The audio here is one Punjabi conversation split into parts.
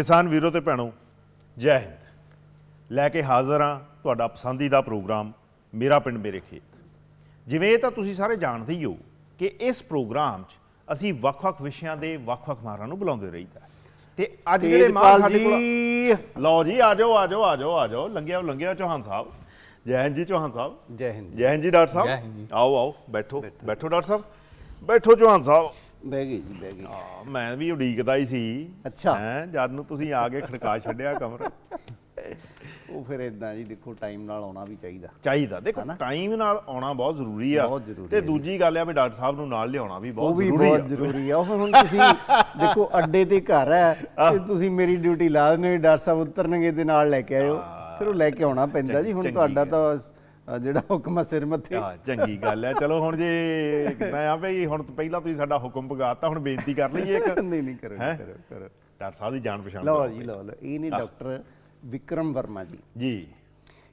ਕਿਸਾਨ ਵੀਰੋ ਤੇ ਭੈਣੋ ਜੈ ਹਿੰਦ। ਲੈ ਕੇ ਹਾਜ਼ਰ ਹਾਂ ਤੁਹਾਡਾ ਪਸੰਦੀਦਾ ਪ੍ਰੋਗਰਾਮ ਮੇਰਾ ਪਿੰਡ ਮੇਰੇ ਖੇਤ। ਜਿਵੇਂ ਇਹ ਤਾਂ ਤੁਸੀਂ ਸਾਰੇ ਜਾਣਦੇ ਹੀ ਹੋ ਕਿ ਇਸ ਪ੍ਰੋਗਰਾਮ 'ਚ ਅਸੀਂ ਵੱਖ-ਵੱਖ ਵਿਸ਼ਿਆਂ ਦੇ ਵੱਖ-ਵੱਖ ਮਾਹਰਾਂ ਨੂੰ ਬੁਲਾਉਂਦੇ ਰਹੀਦਾ ਤੇ ਅੱਜ ਜਿਹੜੇ ਮਾਹਰ ਸਾਡੇ ਕੋਲ ਲਓ ਜੀ ਆ ਜਾਓ ਆ ਜਾਓ ਆ ਜਾਓ ਆ ਜਾਓ। ਲੰਘਿਆ ਲੰਘਿਆ ਚੌਹਾਨ ਸਾਹਿਬ। ਜੈ ਹਿੰਦ ਜੀ ਚੌਹਾਨ ਸਾਹਿਬ। ਜੈ ਹਿੰਦ ਜੈ। ਹਿੰਦ ਜੀ ਡਾਕਟਰ ਸਾਹਿਬ। ਆਓ ਆਓ ਬੈਠੋ। ਬੈਠੋ ਡਾਕਟਰ ਸਾਹਿਬ। ਬੈਠੋ ਚੌਹਾਨ ਸਾਹਿਬ। ਬਹਿ ਗਈ ਜੀ ਬਹਿ ਗਈ ਆ, ਮੈਂ ਵੀ ਉਡੀਕਦਾ ਹੀ ਸੀ। ਅੱਛਾ। ਹੈਂ, ਜਦ ਨੂੰ ਤੁਸੀਂ ਆ ਕੇ ਖੜਕਾ ਛੱਡਿਆ ਕਮਰ। ਉਹ ਫਿਰ ਇਦਾਂ ਜੀ ਦੇਖੋ ਟਾਈਮ ਨਾਲ ਆਉਣਾ ਵੀ ਚਾਹੀਦਾ। ਚਾਹੀਦਾ। ਦੇਖੋ ਟਾਈਮ ਨਾਲ ਆਉਣਾ ਬਹੁਤ ਜ਼ਰੂਰੀ ਆ। ਬਹੁਤ ਜ਼ਰੂਰੀ ਤੇ। ਦੂਜੀ ਗੱਲ ਆ ਵੀ ਡਾਕਟਰ ਸਾਹਿਬ ਨੂੰ ਨਾਲ ਲਿਆਉਣਾ ਵੀ ਉਹ ਬਹੁਤ ਵੀ ਜ਼ਰੂਰੀ ਬਹੁਤ ਆ ਜ਼ਰੂਰੀ ਆ। ਉਹ ਹੁਣ ਤੁਸੀਂ ਦੇਖੋ ਅੱਡੇ ਤੇ ਘਰ ਹੈ ਤੇ ਤੁਸੀਂ ਮੇਰੀ ਡਿਊਟੀ ਲਾ ਦਿੰਦੇ ਹੋ ਡਾਕਟਰ ਸਾਹਿਬ ਉਤਰਨਗੇ ਤੇ ਨਾਲ ਲੈ ਕੇ ਆਇਓ। ਫਿਰ ਉਹ ਲੈ ਕੇ ਆਉਣਾ ਪੈਂਦਾ ਜੀ। ਹੁਣ ਤੁਹਾਡਾ ਤਾਂ ਜਿਹੜਾ ਹੁਕਮ ਆ ਸਿਰ ਮੱਥੇ। ਆ ਚੰਗੀ ਗੱਲ ਹੈ। ਚਲੋ ਹੁਣ ਜੇ ਮੈਂ ਆ ਵੀ ਹੁਣ ਪਹਿਲਾਂ ਤੁਸੀਂ ਸਾਡਾ ਹੁਕਮ ਪਗਾਤਾ ਹੁਣ ਬੇਨਤੀ ਕਰ ਲਈਏ ਇੱਕ। ਨਹੀਂ ਨਹੀਂ ਕਰੋ? ਕਰੋ ਕਰੋ। ਡਾਕਟਰ ਸਾਹਿਬ ਦੀ ਜਾਣ ਪਛਾਣ ਲਓ। ਜੀ ਲਓ ਲਓ। ਇਹ ਨੇ ਡਾਕਟਰ ਵਿਕਰਮ ਵਰਮਾ ਜੀ। ਜੀ।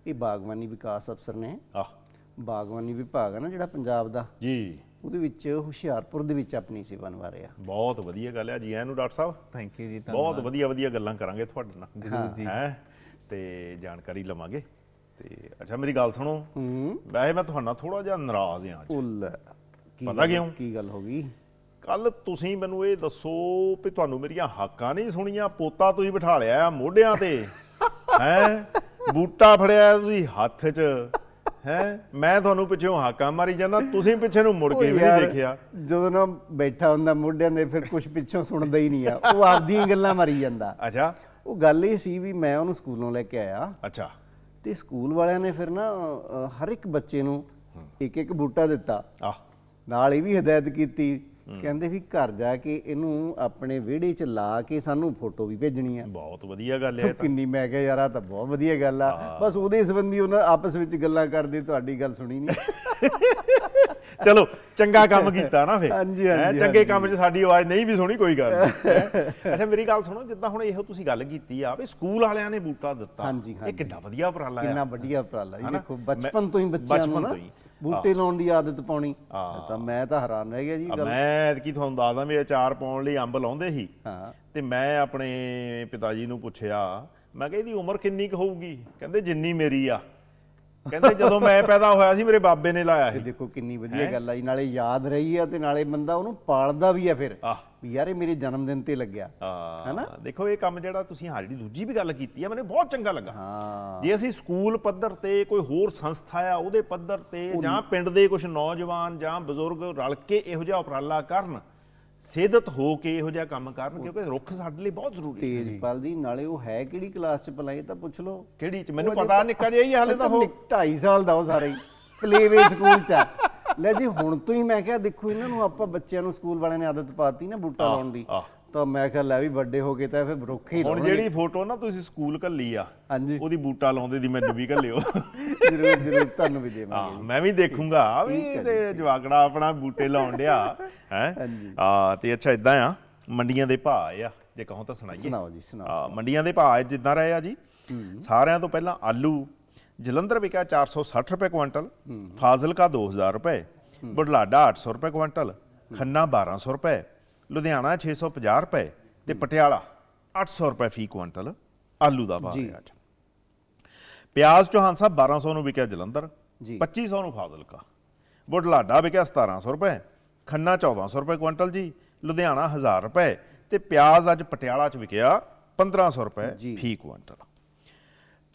ਇਹ ਬਾਗਬਾਨੀ ਵਿਕਾਸ ਅਫਸਰ ਨੇ। ਆ ਬਾਗਬਾਨੀ ਵਿਭਾਗ ਹੈ ਨਾ ਜਿਹੜਾ ਪੰਜਾਬ ਦਾ। ਜੀ। ਉਹਦੇ ਵਿੱਚ ਹੁਸ਼ਿਆਰਪੁਰ ਦੇ ਵਿੱਚ ਆਪਣੀ ਸੇਵਾ ਨਿਭਾ ਰਹੇ। ਆ ਬਹੁਤ ਵਧੀਆ ਗੱਲ ਹੈ ਜੀ। ਐਨੂੰ ਡਾਕਟਰ ਸਾਹਿਬ? ਥੈਂਕ ਯੂ ਜੀ ਬਹੁਤ ਵਧੀਆ ਵਧੀਆ ਗੱਲਾਂ ਕਰਾਂਗੇ ਤੁਹਾਡੇ ਨਾਲ। ਜ਼ਰੂਰ ਜੀ। ਹੈ? ਤੇ ਜਾਣਕਾਰੀ ਲਵਾਂਗੇ। ਤੇ ਅੱਛਾ ਮੇਰੀ ਗੱਲ ਸੁਣੋ। ਹੂੰ। ਵੈਸੇ ਮੈਂ ਤੁਹਾਡਾ ਥੋੜਾ ਜਿਹਾ ਨਾਰਾਜ਼ ਹਾਂ ਅੱਜ। ਉਲ। ਕੀ ਪਤਾ ਕਿਉਂ? ਕੀ ਗੱਲ ਹੋ ਗਈ? ਕੱਲ ਤੁਸੀਂ ਮੈਨੂੰ ਇਹ ਦੱਸੋ ਵੀ ਤੁਹਾਨੂੰ ਮੇਰੀਆਂ ਹਾਕਾਂ ਨਹੀਂ ਸੁਣੀਆਂ ਪੋਤਾ ਤੁਸੀਂ ਬਿਠਾ ਲਿਆ ਆ ਮੋਢਿਆਂ ਤੇ। ਹੈ? ਬੂਟਾ ਫੜਿਆ ਤੁਸੀਂ ਹੱਥ 'ਚ। ਹੈ? ਮੈਂ ਤੁਹਾਨੂੰ ਪਿੱਛੋਂ ਹਾਕਾਂ ਮਾਰੀ ਜਾਂਦਾ ਤੁਸੀਂ ਪਿੱਛੇ ਨੂੰ ਮੁੜ ਕੇ ਵੀ ਨਹੀਂ ਦੇਖਿਆ। ਜਦੋਂ ਨਾ ਬੈਠਾ ਹੁੰਦਾ ਮੋਢਿਆਂ ਦੇ ਫਿਰ ਕੁਝ ਪਿੱਛੋਂ ਸੁਣਦਾ ਹੀ ਨਹੀਂ ਆ। ਉਹ ਆਪਦੀਆਂ ਗੱਲਾਂ ਮਾਰੀ ਜਾਂਦਾ। ਅੱਛਾ। ਉਹ ਗੱਲ ਇਹ ਸੀ ਵੀ ਮੈਂ ਉਹਨੂੰ ਸਕੂਲੋਂ ਲੈ ਕੇ ਆਇਆ। ਅੱਛਾ। ਤੇ ਸਕੂਲ ਵਾਲਿਆਂ ਨੇ ਫਿਰ ਨਾ ਅ, ਹਰ ਇੱਕ ਬੱਚੇ ਨੂੰ ਇੱਕ ਇੱਕ ਬੂਟਾ ਦਿੱਤਾ। ਆ ਨਾਲ ਇਹ ਵੀ ਹਦਾਇਤ ਕੀਤੀ ਕਹਿੰਦੇ ਵੀ ਘਰ ਜਾ ਕੇ ਇਹਨੂੰ ਆਪਣੇ ਵਿਹੜੇ 'ਚ ਲਾ ਕੇ ਸਾਨੂੰ ਫੋਟੋ ਵੀ ਭੇਜਣੀ ਆ। ਬਹੁਤ ਵਧੀਆ ਗੱਲ ਹੈ ਕਿੰਨੀ ਮੈਂ ਕਿਹਾ ਯਾਰ ਆ ਤਾਂ ਬਹੁਤ ਵਧੀਆ ਗੱਲ ਆ। ਬਸ ਉਹਦੇ ਸੰਬੰਧੀ ਉਹਨਾਂ ਆਪਸ ਵਿੱਚ ਗੱਲਾਂ ਕਰਦੇ ਤੁਹਾਡੀ ਗੱਲ ਸੁਣੀ ਨਹੀਂ ਚਲੋ ਚੰਗਾ ਕੰਮ ਕੀਤਾ ਨਾ ਫੇ ਹਾਂਜੀ, ਹਾਂਜੀ, ਚੰਗੇ। ਕੰਮ 'ਚ ਸਾਡੀ ਆਵਾਜ਼ ਨਹੀਂ ਵੀ ਸੁਣੀ ਕੋਈ ਗੱਲ। ਅੱਛਾ ਮੇਰੀ ਗੱਲ ਸੁਣੋ ਜਿੱਦਾਂ ਹੁਣ ਇਹੋ ਤੁਸੀਂ ਗੱਲ ਕੀਤੀ ਆ ਵੀ ਸਕੂਲ ਵਾਲਿਆਂ ਨੇ ਬੂਟਾ ਦਿੱਤਾ ਇਹ। ਕਿੰਨਾ ਵਧੀਆ ਉਪਰਾਲਾ ਕਿੰਨਾ ਆ ਵੱਡੀਆ ਉਪਰਾਲਾ ਜੀ ਹਨਾ? ਦੇਖੋ ਬਚਪਨ ਤੋਂ ਹੀ ਬੱਚਿਆਂ ਨੂੰ ਨਾ। ਬੂਟੇ ਲਾਉਣ ਦੀ ਆਦਤ ਪਾਉਣੀ। ਤਾਂ ਮੈਂ ਤਾਂ ਹੈਰਾਨ ਰਹਿ ਗਿਆ ਜੀ ਗੱਲ ਮੈਂ ਕੀ ਤੁਹਾਨੂੰ ਦੱਸਦਾ ਵੀ ਅਚਾਰ ਪਾਉਣ ਲਈ ਅੰਬ ਲਾਉਂਦੇ ਸੀ ਹਾਂ ਤੇ ਮੈਂ ਆਪਣੇ ਪਿਤਾ ਜੀ ਨੂੰ ਪੁੱਛਿਆ ਮੈਂ ਕਿਹਾ ਇਹਦੀ ਉਮਰ ਕਿੰਨੀ ਕੁ ਹੋਊਗੀ ਕਹਿੰਦੇ ਜਿੰਨੀ ਮੇਰੀ ਆ ਕਹਿੰਦੇ ਜਦੋਂ ਮੈਂ ਪੈਦਾ ਹੋਇਆ ਸੀ ਮੇਰੇ ਬਾਬੇ ਨੇ ਲਾਇਆ ਸੀ। ਦੇਖੋ ਕਿੰਨੀ ਵਧੀਆ ਗੱਲ ਆ ਜੀ ਨਾਲੇ ਯਾਦ ਰਹੀ ਆ ਤੇ ਨਾਲੇ ਬੰਦਾ ਉਹਨੂੰ ਪਾਲਦਾ ਵੀ ਆ ਫਿਰ। ਆਹ ਵੀ ਯਾਰ ਇਹ ਮੇਰੇ ਜਨਮ ਦਿਨ ਤੇ ਲੱਗਿਆ। ਆ ਦੇਖੋ ਇਹ ਕੰਮ ਜਿਹੜਾ ਤੁਸੀਂ ਹਾਂ ਜਿਹੜੀ ਦੂਜੀ ਵੀ ਗੱਲ ਕੀਤੀ ਆ ਮੈਨੂੰ ਬਹੁਤ ਚੰਗਾ ਲੱਗਾ। ਹਾਂ। ਜੇ ਅਸੀਂ ਸਕੂਲ ਪੱਧਰ ਤੇ ਕੋਈ ਹੋਰ ਸੰਸਥਾ ਆ ਉਹਦੇ ਪੱਧਰ ਤੇ ਜਾਂ ਪਿੰਡ ਦੇ ਕੁਝ ਨੌਜਵਾਨ ਜਾਂ ਬਜ਼ੁਰਗ ਰਲ ਕੇ ਇਹੋ ਜਿਹਾ ਉਪਰਾਲਾ ਕਰਨ ਸੇਧਤ ਹੋ ਕੇ ਇਹੋ ਜਿਹਾ ਕੰਮ ਕਰਨ ਕਿਉਂਕਿ ਰੁੱਖ ਸਾਡੇ ਲਈ ਬਹੁਤ ਜ਼ਰੂਰੀ ਹੈ। ਤੇਜਪਾਲ ਜੀ ਨਾਲੇ ਉਹ ਹੈ ਕਿਹੜੀ ਕਲਾਸ ਚ ਇਹ ਤਾਂ ਪੁੱਛ ਲਓ। ਕਿਹੜੀ ਚ? ਮੈਨੂੰ ਪਤਾ ਨਿੱਕਾ ਜਿਹਾ ਹੀ ਹਾਲੇ ਤਾਂ ਉਹ। 2.5 ਸਾਲ ਦਾ ਉਹ ਸਾਰੇ ਪਲੇਵੇ ਸਕੂਲ ਚ। ਲੈ ਜੀ ਹੁਣ ਤੋਂ ਹੀ ਮੈਂ ਕਿਹਾ ਦੇਖੋ ਇਹਨਾਂ ਨੂੰ ਆਪਾਂ ਬੱਚਿਆਂ ਨੂੰ ਸਕੂਲ ਵਾਲਿਆਂ ਨੇ ਆਦਤ ਪਾਤੀ ਨਾ ਬੂਟਾ ਲਾਉਣ ਦੀ। ਤਾਂ ਮੈਂ ਕਿਹਾ ਲੈ ਵੀ ਵੱਡੇ ਹੋ ਗਏ ਤਾਂ ਫਿਰ ਰੁੱਖ ਹੀ ਹੁਣ ਲਾਉਣਗੇ। ਜਿਹੜੀ ਫੋਟੋ ਨਾ ਤੁਸੀਂ ਸਕੂਲ ਘੱਲੀ ਆ ਹਾਂਜੀ। ਉਹਦੀ ਬੂਟਾ ਲਾਉਂਦੇ ਦੀ ਮੈਨੂੰ ਵੀ ਘੱਲਿਓ ਜ਼ਰੂਰ ਜ਼ਰੂਰ ਤੁਹਾਨੂੰ ਵੀ ਦੇਵਾਂਗੇ। ਹਾਂ ਮੈਂ ਵੀ ਦੇਖੂੰਗਾ ਵੀ ਤੇ ਜਵਾਕੜਾ ਆਪਣਾ ਬੂਟੇ ਲਾਉਣ ਡਿਆ ਹੈ। ਆ ਤੇ ਅੱਛਾ ਇਦਾਂ ਆ ਮੰਡੀਆਂ ਦੇ ਭਾਅ ਆ ਜੇ ਕਹੋ ਤਾਂ ਸੁਣਾਈਏ। ਸੁਣਾਓ ਜੀ ਸੁਣਾਓ ਆ ਮੰਡੀਆਂ ਦੇ ਭਾਅ ਜਿੱਦਾਂ ਰਹੇ ਆ ਜੀ ਸਾਰਿਆਂ ਤੋਂ ਪਹਿਲਾਂ ਆਲੂ ਜਲੰਧਰ ਵਿਕਿਆ 460 ਰੁਪਏ ਕੁਇੰਟਲ ਫਾਜ਼ਿਲਕਾ 2000 ਰੁਪਏ ਬੁਢਲਾਡਾ 800 ਰੁਪਏ ਕੁਇੰਟਲ ਖੰਨਾ 1200 ਰੁਪਏ ਲੁਧਿਆਣਾ 650 ਰੁਪਏ ਤੇ ਪਟਿਆਲਾ 800 ਰੁਪਏ ਫੀ ਕੁਇੰਟਲ ਆਲੂ ਦਾ ਭਾਅ। ਹੈ ਅੱਜ ਪਿਆਜ਼ ਚੌਹਾਨ ਸਾਹਿਬ 1200 ਨੂੰ ਵਿਕਿਆ ਜਲੰਧਰ ਜੀ। 2500 ਨੂੰ ਫਾਜ਼ਿਲਕਾ ਬੁਢਲਾਡਾ ਵਿਕਿਆ 1700 ਰੁਪਏ ਖੰਨਾ 1400 ਰੁਪਏ ਕੁਇੰਟਲ ਜੀ ਲੁਧਿਆਣਾ 1000 ਰੁਪਏ ਤੇ ਪਿਆਜ਼ ਅੱਜ ਪਟਿਆਲਾ ਚ ਵਿਕਿਆ 1500 ਰੁਪਏ। ਫੀ ਕੁਇੰਟਲ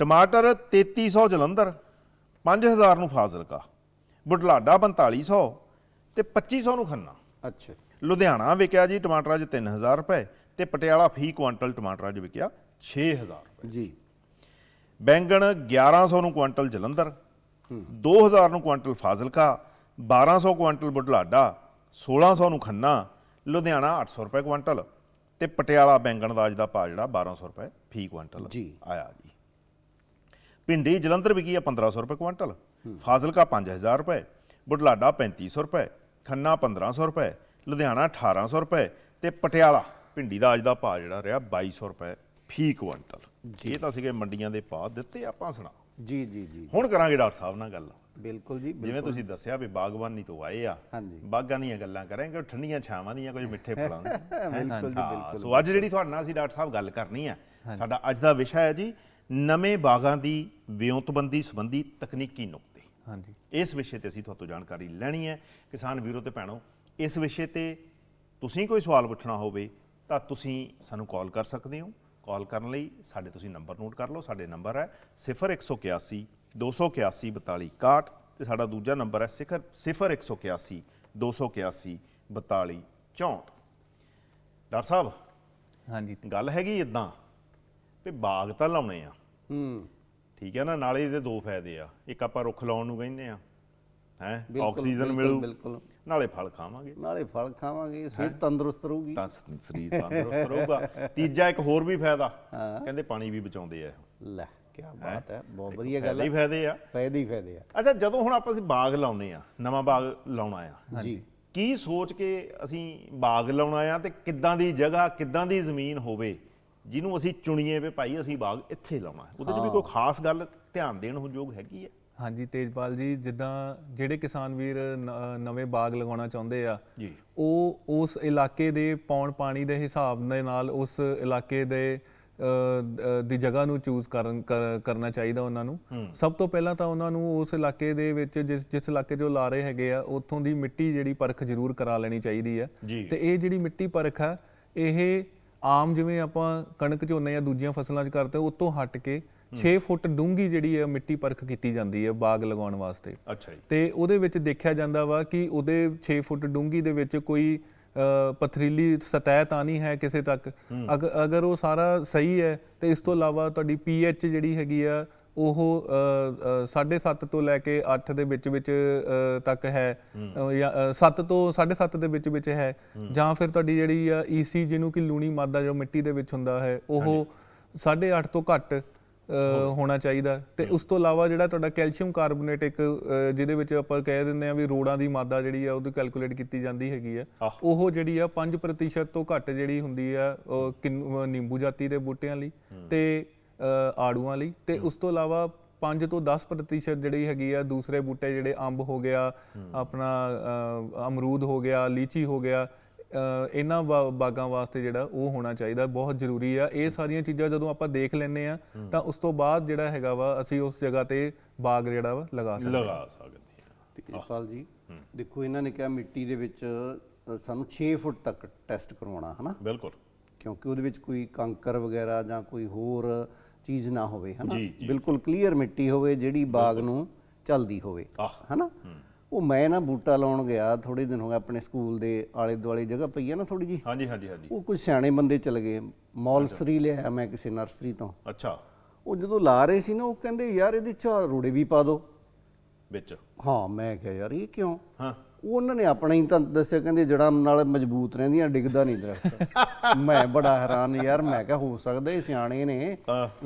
ਟਮਾਟਰ 3300 ਜਲੰਧਰ 5000 ਨੂੰ ਫਾਜ਼ਿਲਕਾ ਬੁਢਲਾਡਾ 4500 ਤੇ 2500 ਨੂੰ ਖੰਨਾ ਅੱਛਾ ਲੁਧਿਆਣਾ ਵਿਕਿਆ ਜੀ ਟਮਾਟਰਾਂ 'ਚ 3000 ਰੁਪਏ ਤੇ ਪਟਿਆਲਾ ਫੀ ਕੁਇੰਟਲ ਟਮਾਟਰਾਂ 'ਚ ਵਿਕਿਆ 6000 ਰੁਪਏ। ਜੀ। ਬੈਂਗਣ 1100 ਨੂੰ ਕੁਇੰਟਲ ਜਲੰਧਰ 2000 ਨੂੰ ਕੁਇੰਟਲ ਫਾਜ਼ਿਲਕਾ 1200 ਕੁਇੰਟਲ ਬੁਢਲਾਡਾ 1600 ਨੂੰ ਖੰਨਾ ਲੁਧਿਆਣਾ 800 ਰੁਪਏ ਕੁਇੰਟਲ ਤੇ ਪਟਿਆਲਾ ਬੈਂਗਣ ਦਾ ਅੱਜ ਦਾ ਭਾਅ ਜਿਹੜਾ 1200 ਰੁਪਏ ਫੀ ਕੁਇੰਟਲ ਜੀ। ਆਇਆ ਜੀ। ਭਿੰਡੀ ਜਲੰਧਰ ਵਿਕੀ ਆ 1500 ਰੁਪਏ ਕੁਇੰਟਲ ਫਾਜ਼ਿਲਕਾ 5000 ਰੁਪਏ ਬੁਢਲਾਡਾ 3500 ਰੁਪਏ ਖੰਨਾ 1500 ਰੁਪਏ ਲੁਧਿਆਣਾ 1800 ਰੁਪਏ ਤੇ ਪਟਿਆਲਾ ਭਿੰਡੀ ਦਾ ਅੱਜ ਦਾ ਭਾਅ ਜਿਹੜਾ ਰਿਹਾ 2200 ਰੁਪਏ ਫੀ ਕੁਇੰਟਲ। ਇਹ ਤਾਂ ਸੀਗੇ ਮੰਡੀਆਂ ਦੇ ਭਾਅ ਦਿੱਤੇ ਆਪਾਂ ਸੁਣਾ ਜੀ ਜੀ ਜੀ। ਹੁਣ ਕਰਾਂਗੇ ਡਾਕਟਰ ਸਾਹਿਬ ਨਾਲ ਗੱਲ। ਬਿਲਕੁਲ ਜੀ ਜਿਵੇਂ ਤੁਸੀਂ ਦੱਸਿਆ ਵੀ ਬਾਗਬਾਨੀ ਤੋਂ ਆਏ ਆ ਹਾਂਜੀ। ਬਾਗਾਂ ਦੀਆਂ ਗੱਲਾਂ ਕਰਾਂਗੇ ਠੰਡੀਆਂ ਛਾਵਾਂ ਦੀਆਂ ਕੁਝ ਮਿੱਠੇ ਫਲਾਂ ਬਿਲਕੁਲ ਜੀ, ਹਾਂ, ਸੋ ਅੱਜ ਜਿਹੜੀ ਤੁਹਾਡੇ ਨਾਲ ਅਸੀਂ ਡਾਕਟਰ ਸਾਹਿਬ ਗੱਲ ਕਰਨੀ ਹੈ ਸਾਡਾ ਅੱਜ ਦਾ ਵਿਸ਼ਾ ਹੈ ਜੀ ਨਵੇਂ ਬਾਗਾਂ ਦੀ ਵਿਉਂਤਬੰਦੀ ਸੰਬੰਧੀ ਤਕਨੀਕੀ ਨੁਕਤੇ। ਹਾਂਜੀ। ਇਸ ਵਿਸ਼ੇ ਤੇ ਅਸੀਂ ਤੁਹਾਤੋਂ ਜਾਣਕਾਰੀ ਲੈਣੀ ਹੈ। ਕਿਸਾਨ ਵੀਰੋ ਤੇ ਭੈਣੋ ਇਸ ਵਿਸ਼ੇ ਤੇ ਤੁਸੀਂ ਕੋਈ ਸਵਾਲ ਪੁੱਛਣਾ ਹੋਵੇ ਤਾਂ ਤੁਸੀਂ ਸਾਨੂੰ ਕਾਲ ਕਰ ਸਕਦੇ ਹੋ। ਕਾਲ ਕਰਨ ਲਈ ਸਾਡੇ ਤੁਸੀਂ ਨੰਬਰ ਨੋਟ ਕਰ ਲਓ ਸਾਡੇ ਨੰਬਰ ਹੈ 0181 281 4261 ਤੇ ਸਾਡਾ ਦੂਜਾ ਨੰਬਰ ਹੈ 0181 281 4264 ਡਾਕਟਰ ਸਾਹਿਬ ਹਾਂਜੀ। ਗੱਲ ਹੈਗੀ ਇਦਾਂ ਵੀ ਬਾਗ ਤਾਂ ਲਾਉਣੇ ਆ। ਹੂੰ। ਠੀਕ ਹੈ ਨਾ ਨਾਲੇ ਇਹਦੇ ਦੋ ਫਾਇਦੇ ਆ। ਇੱਕ ਆਪਾਂ ਰੁੱਖ ਲਾਉਣ ਨੂੰ ਕਹਿੰਦੇ ਆ। ਹੈ? ਆਕਸੀਜਨ ਮਿਲੂ। ਬਿਲਕੁਲ। ਨਾਲੇ ਫਲ ਖਾਵਾਂਗੇ। ਨਾਲੇ ਫਲ ਖਾਵਾਂਗੇ ਸਿਹਤ ਤੰਦਰੁਸਤ ਰਹੂਗੀ। ਤਾਂ ਸ- ਸਰੀਰ ਤੰਦਰੁਸਤ ਰਹੂਗਾ। ਤੀਜਾ ਇੱਕ ਹੋਰ ਵੀ ਫਾਇਦਾ। ਕਹਿੰਦੇ ਪਾਣੀ ਵੀ ਬਚਾਉਂਦੇ ਆ ਲੈ ਕੀ ਬਾਤ ਹੈ ਬਹੁਤ ਵਧੀਆ ਗੱਲ ਫਾਇਦੇ ਹੀ। ਹੈ ਫਾਇਦੇ ਆ। ਫਾਇਦੇ ਹੀ ਫਾਇਦੇ ਆ। ਅੱਛਾ ਜਦੋਂ ਹੁਣ ਆਪਾਂ ਅਸੀਂ ਬਾਗ ਲਾਉਨੇ ਆ ਨਵਾਂ ਬਾਗ ਲਾਉਣਾ ਆ। ਜੀ ਕੀ ਸੋਚ ਕੇ ਅਸੀਂ ਬਾਗ ਲਾਉਣਾ ਆ ਤੇ ਕਿੱਦਾਂ ਦੀ ਜਗ੍ਹਾ ਕਿੱਦਾਂ ਦੀ ਜ਼ਮੀਨ ਹੋਵੇ ਜਿਹਨੂੰ ਅਸੀਂ ਚੁਣੀਏ ਵੀ ਭਾਈ ਅਸੀਂ ਬਾਗ ਇੱਥੇ ਲਾਉਣਾ। ਹੈ। ਉਹਦੇ 'ਚ ਵੀ ਕੋਈ ਖਾਸ ਗੱਲ ਧਿਆਨ ਦੇਣ ਯੋਗ ਹੈਗੀ ਹੈ ਹਾਂਜੀ ਤੇਜਪਾਲ ਜੀ ਜਿੱਦਾਂ ਜਿਹੜੇ ਕਿਸਾਨ ਵੀਰ ਨਵੇਂ ਬਾਗ ਲਗਾਉਣਾ ਚਾਹੁੰਦੇ ਆ ਜੀ। ਉਹ ਉਸ ਇਲਾਕੇ ਦੇ ਪੌਣ ਪਾਣੀ ਦੇ ਹਿਸਾਬ ਦੇ ਨਾਲ ਉਸ ਇਲਾਕੇ ਦੇ ਦੀ ਜਗ੍ਹਾ ਨੂੰ ਚੂਜ਼ ਕਰਨ ਕਰ- ਕਰਨਾ ਚਾਹੀਦਾ ਉਹਨਾਂ ਨੂੰ। ਸਭ ਤੋਂ ਪਹਿਲਾਂ ਤਾਂ ਉਹਨਾਂ ਨੂੰ ਉਸ ਇਲਾਕੇ ਦੇ ਵਿੱਚ ਜਿਸ ਜਿਸ ਇਲਾਕੇ 'ਚ ਲਾ ਰਹੇ ਹੈਗੇ ਆ ਉੱਥੋਂ ਦੀ ਮਿੱਟੀ ਜਿਹੜੀ ਪਰਖ ਜ਼ਰੂਰ ਕਰਾ ਲੈਣੀ ਚਾਹੀਦੀ ਆ। ਜੀ। ਤੇ ਇਹ ਜਿਹੜੀ ਮਿੱਟੀ ਪਰਖ ਆ ਇਹ ਆਮ ਜਿਵੇਂ ਆਪਾਂ ਕਣਕ ਝੋਨੇ ਜਾਂ ਦੂਜੀਆਂ ਫਸਲਾਂ 'ਚ ਕਰਦੇ ਉਹ ਤੋਂ ਹਟ ਕੇ 6 ਫੁੱਟ ਡੂੰਘੀ ਜਿਹੜੀ ਹੈ ਮਿੱਟੀ ਪਰਖ ਕੀਤੀ ਜਾਂਦੀ ਹੈ ਬਾਗ ਲਗਾਉਣ ਵਾਸਤੇ। ਅੱਛਾ ਜੀ। ਤੇ ਉਹਦੇ ਵਿੱਚ ਦੇਖਿਆ ਜਾਂਦਾ ਵਾ ਕਿ ਉਹਦੇ 6 ਫੁੱਟ ਡੂੰਘੀ ਦੇ ਵਿੱਚ ਕੋਈ ਪਥਰੀਲੀ ਸਤਹ ਤਾਂ ਨਹੀਂ ਹੈ ਕਿਸੇ ਤੱਕ। ਅਗ- ਅਗਰ ਉਹ ਸਾਰਾ ਸਹੀ ਹੈ ਤੇ ਇਸ ਤੋਂ ਇਲਾਵਾ ਤੁਹਾਡੀ ਪੀਐਚ ਜਿਹੜੀ ਹੈਗੀ ਆ ਉਹ 7.5 ਤੋਂ ਲੈ ਕੇ 8 ਦੇ ਵਿੱਚ ਵਿੱਚ ਤੱਕ ਹੈ। ਜਾਂ 7 ਤੋਂ 7.5 ਦੇ ਵਿੱਚ ਵਿੱਚ ਹੈ। ਜਾਂ ਫਿਰ ਤੁਹਾਡੀ ਜਿਹੜੀ ਆ ਈਸੀ ਜਿਹਨੂੰ ਕਿ ਲੂਣੀ ਮਾਦਾ ਜੋ ਮਿੱਟੀ ਦੇ ਵਿੱਚ ਹੁੰਦਾ ਹੈ ਉਹ 8.5 ਤੋਂ ਘੱਟ ਹੋਣਾ ਚਾਹੀਦਾ। ਤੇ ਉਸ ਤੋਂ ਇਲਾਵਾ ਜਿਹੜਾ ਤੁਹਾਡਾ ਕੈਲਸ਼ੀਅਮ ਕਾਰਬੋਨੇਟ ਇੱਕ ਜਿਹਦੇ ਵਿੱਚ ਆਪਾਂ ਕਹਿ ਦਿੰਦੇ ਆ ਵੀ ਰੋੜਾਂ ਦੀ ਮਾਦਾ ਜਿਹੜੀ ਆ ਉਹਦੀ ਕੈਲਕੂਲੇਟ ਕੀਤੀ ਜਾਂਦੀ ਹੈਗੀ ਆ। ਉਹ ਜਿਹੜੀ ਆ 5% ਤੋਂ ਘੱਟ ਜਿਹੜੀ ਹੁੰਦੀ ਆ ਨਿੰਬੂ ਜਾਤੀ ਦੇ ਬੂਟਿਆਂ ਲਈ ਤੇ ਆੜੂਆਂ ਲਈ। ਤੇ ਉਸ ਤੋਂ ਇਲਾਵਾ 5 ਤੋਂ 10% ਜਿਹੜੀ ਹੈਗੀ ਆ ਦੂਸਰੇ ਬੂਟੇ ਜਿਹੜੇ ਅੰਬ ਹੋ ਗਿਆ ਆਪਣਾ ਅਮਰੂਦ ਹੋ ਗਿਆ ਲੀਚੀ ਹੋ ਗਿਆ ਇਹਨਾਂ ਬਾਗਾਂ ਵਾਸਤੇ ਜਿਹੜਾ ਉਹ ਹੋਣਾ ਚਾਹੀਦਾ ਬਹੁਤ ਜ਼ਰੂਰੀ ਆ। ਇਹ ਸਾਰੀਆਂ ਚੀਜ਼ਾਂ ਜਦੋਂ ਆਪਾਂ ਦੇਖ ਲੈਂਦੇ ਆ ਤਾਂ ਉਸ ਤੋਂ ਬਾਅਦ ਜਿਹੜਾ ਹੈਗਾ ਵਾ ਅਸੀਂ ਉਸ ਜਗ੍ਹਾ ਤੇ ਬਾਗ ਜਿਹੜਾ ਵਾ ਲਗਾ ਸਕਦੇ ਲਗਾ ਸਕਦੇ ਹਾਂ। ਤੇਜਪਾਲ ਜੀ ਦੇਖੋ ਇਹਨਾਂ ਨੇ ਕਿਹਾ ਮਿੱਟੀ ਦੇ ਵਿੱਚ ਸਾਨੂੰ 6 ਫੁੱਟ ਤੱਕ ਟੈਸਟ ਕਰਵਾਉਣਾ ਹਨਾ? ਬਿਲਕੁਲ। ਕਿਉਂਕਿ ਉਹਦੇ ਵਿੱਚ ਕੋਈ ਕੰਕਰ ਵਗੈਰਾ ਜਾਂ ਕੋਈ ਹੋਰ ਚੀਜ਼ ਨਾ ਹੋਵੇ ਹਨਾ। ਬਿਲਕੁਲ ਕਲੀਅਰ ਮਿੱਟੀ ਹੋਵੇ ਜਿਹੜੀ ਬਾਗ ਨੂੰ ਚੱਲਦੀ ਹੋਵੇ। ਹਨਾ? ਉਹ ਮੈਂ ਨਾ ਬੂਟਾ ਲਾਉਣ ਗਿਆ ਥੋੜੇ ਦਿਨ ਹੋ ਗਏ ਆਪਣੇ ਸਕੂਲ ਦੇ ਆਲੇ ਦੁਆਲੇ ਜਗ੍ਹਾ ਪਈ ਆ ਨਾ ਥੋੜੀ ਜੀ ਹਾਂਜੀ ਹਾਂਜੀ ਹਾਂਜੀ। ਉਹ ਕੁਝ ਸਿਆਣੇ ਬੰਦੇ ਚਲੇ ਗਏ ਮੌਲਸਰੀ ਲਿਆਇਆ ਮੈਂ ਕਿਸੇ ਨਰਸਰੀ ਤੋਂ। ਅੱਛਾ। ਉਹ ਜਦੋਂ ਲਾ ਰਹੇ ਸੀ ਨਾ ਉਹ ਕਹਿੰਦੇ ਯਾਰ ਇਹਦੇ ਚ ਰੋੜੇ ਵੀ ਪਾ ਦਿਓ ਵਿੱਚ। ਹਾਂ ਮੈਂ ਕਿਹਾ ਯਾਰ ਇਹ ਕਿਉਂ? ਹਾਂ। ਉਹਨਾਂ ਨੇ ਆਪਣਾ ਹੀ ਤਾਂ ਦੱਸਿਆ ਕਹਿੰਦੇ ਜੜਾਂ ਨਾਲ ਮਜ਼ਬੂਤ ਰਹਿੰਦੀਆਂ ਡਿੱਗਦਾ ਨਹੀਂ ਦਰਖਤ। ਮੈਂ ਬੜਾ ਹੈਰਾਨ ਯਾਰ ਮੈਂ ਕਿਹਾ ਹੋ ਸਕਦਾ ਇਹ ਸਿਆਣੇ ਨੇ।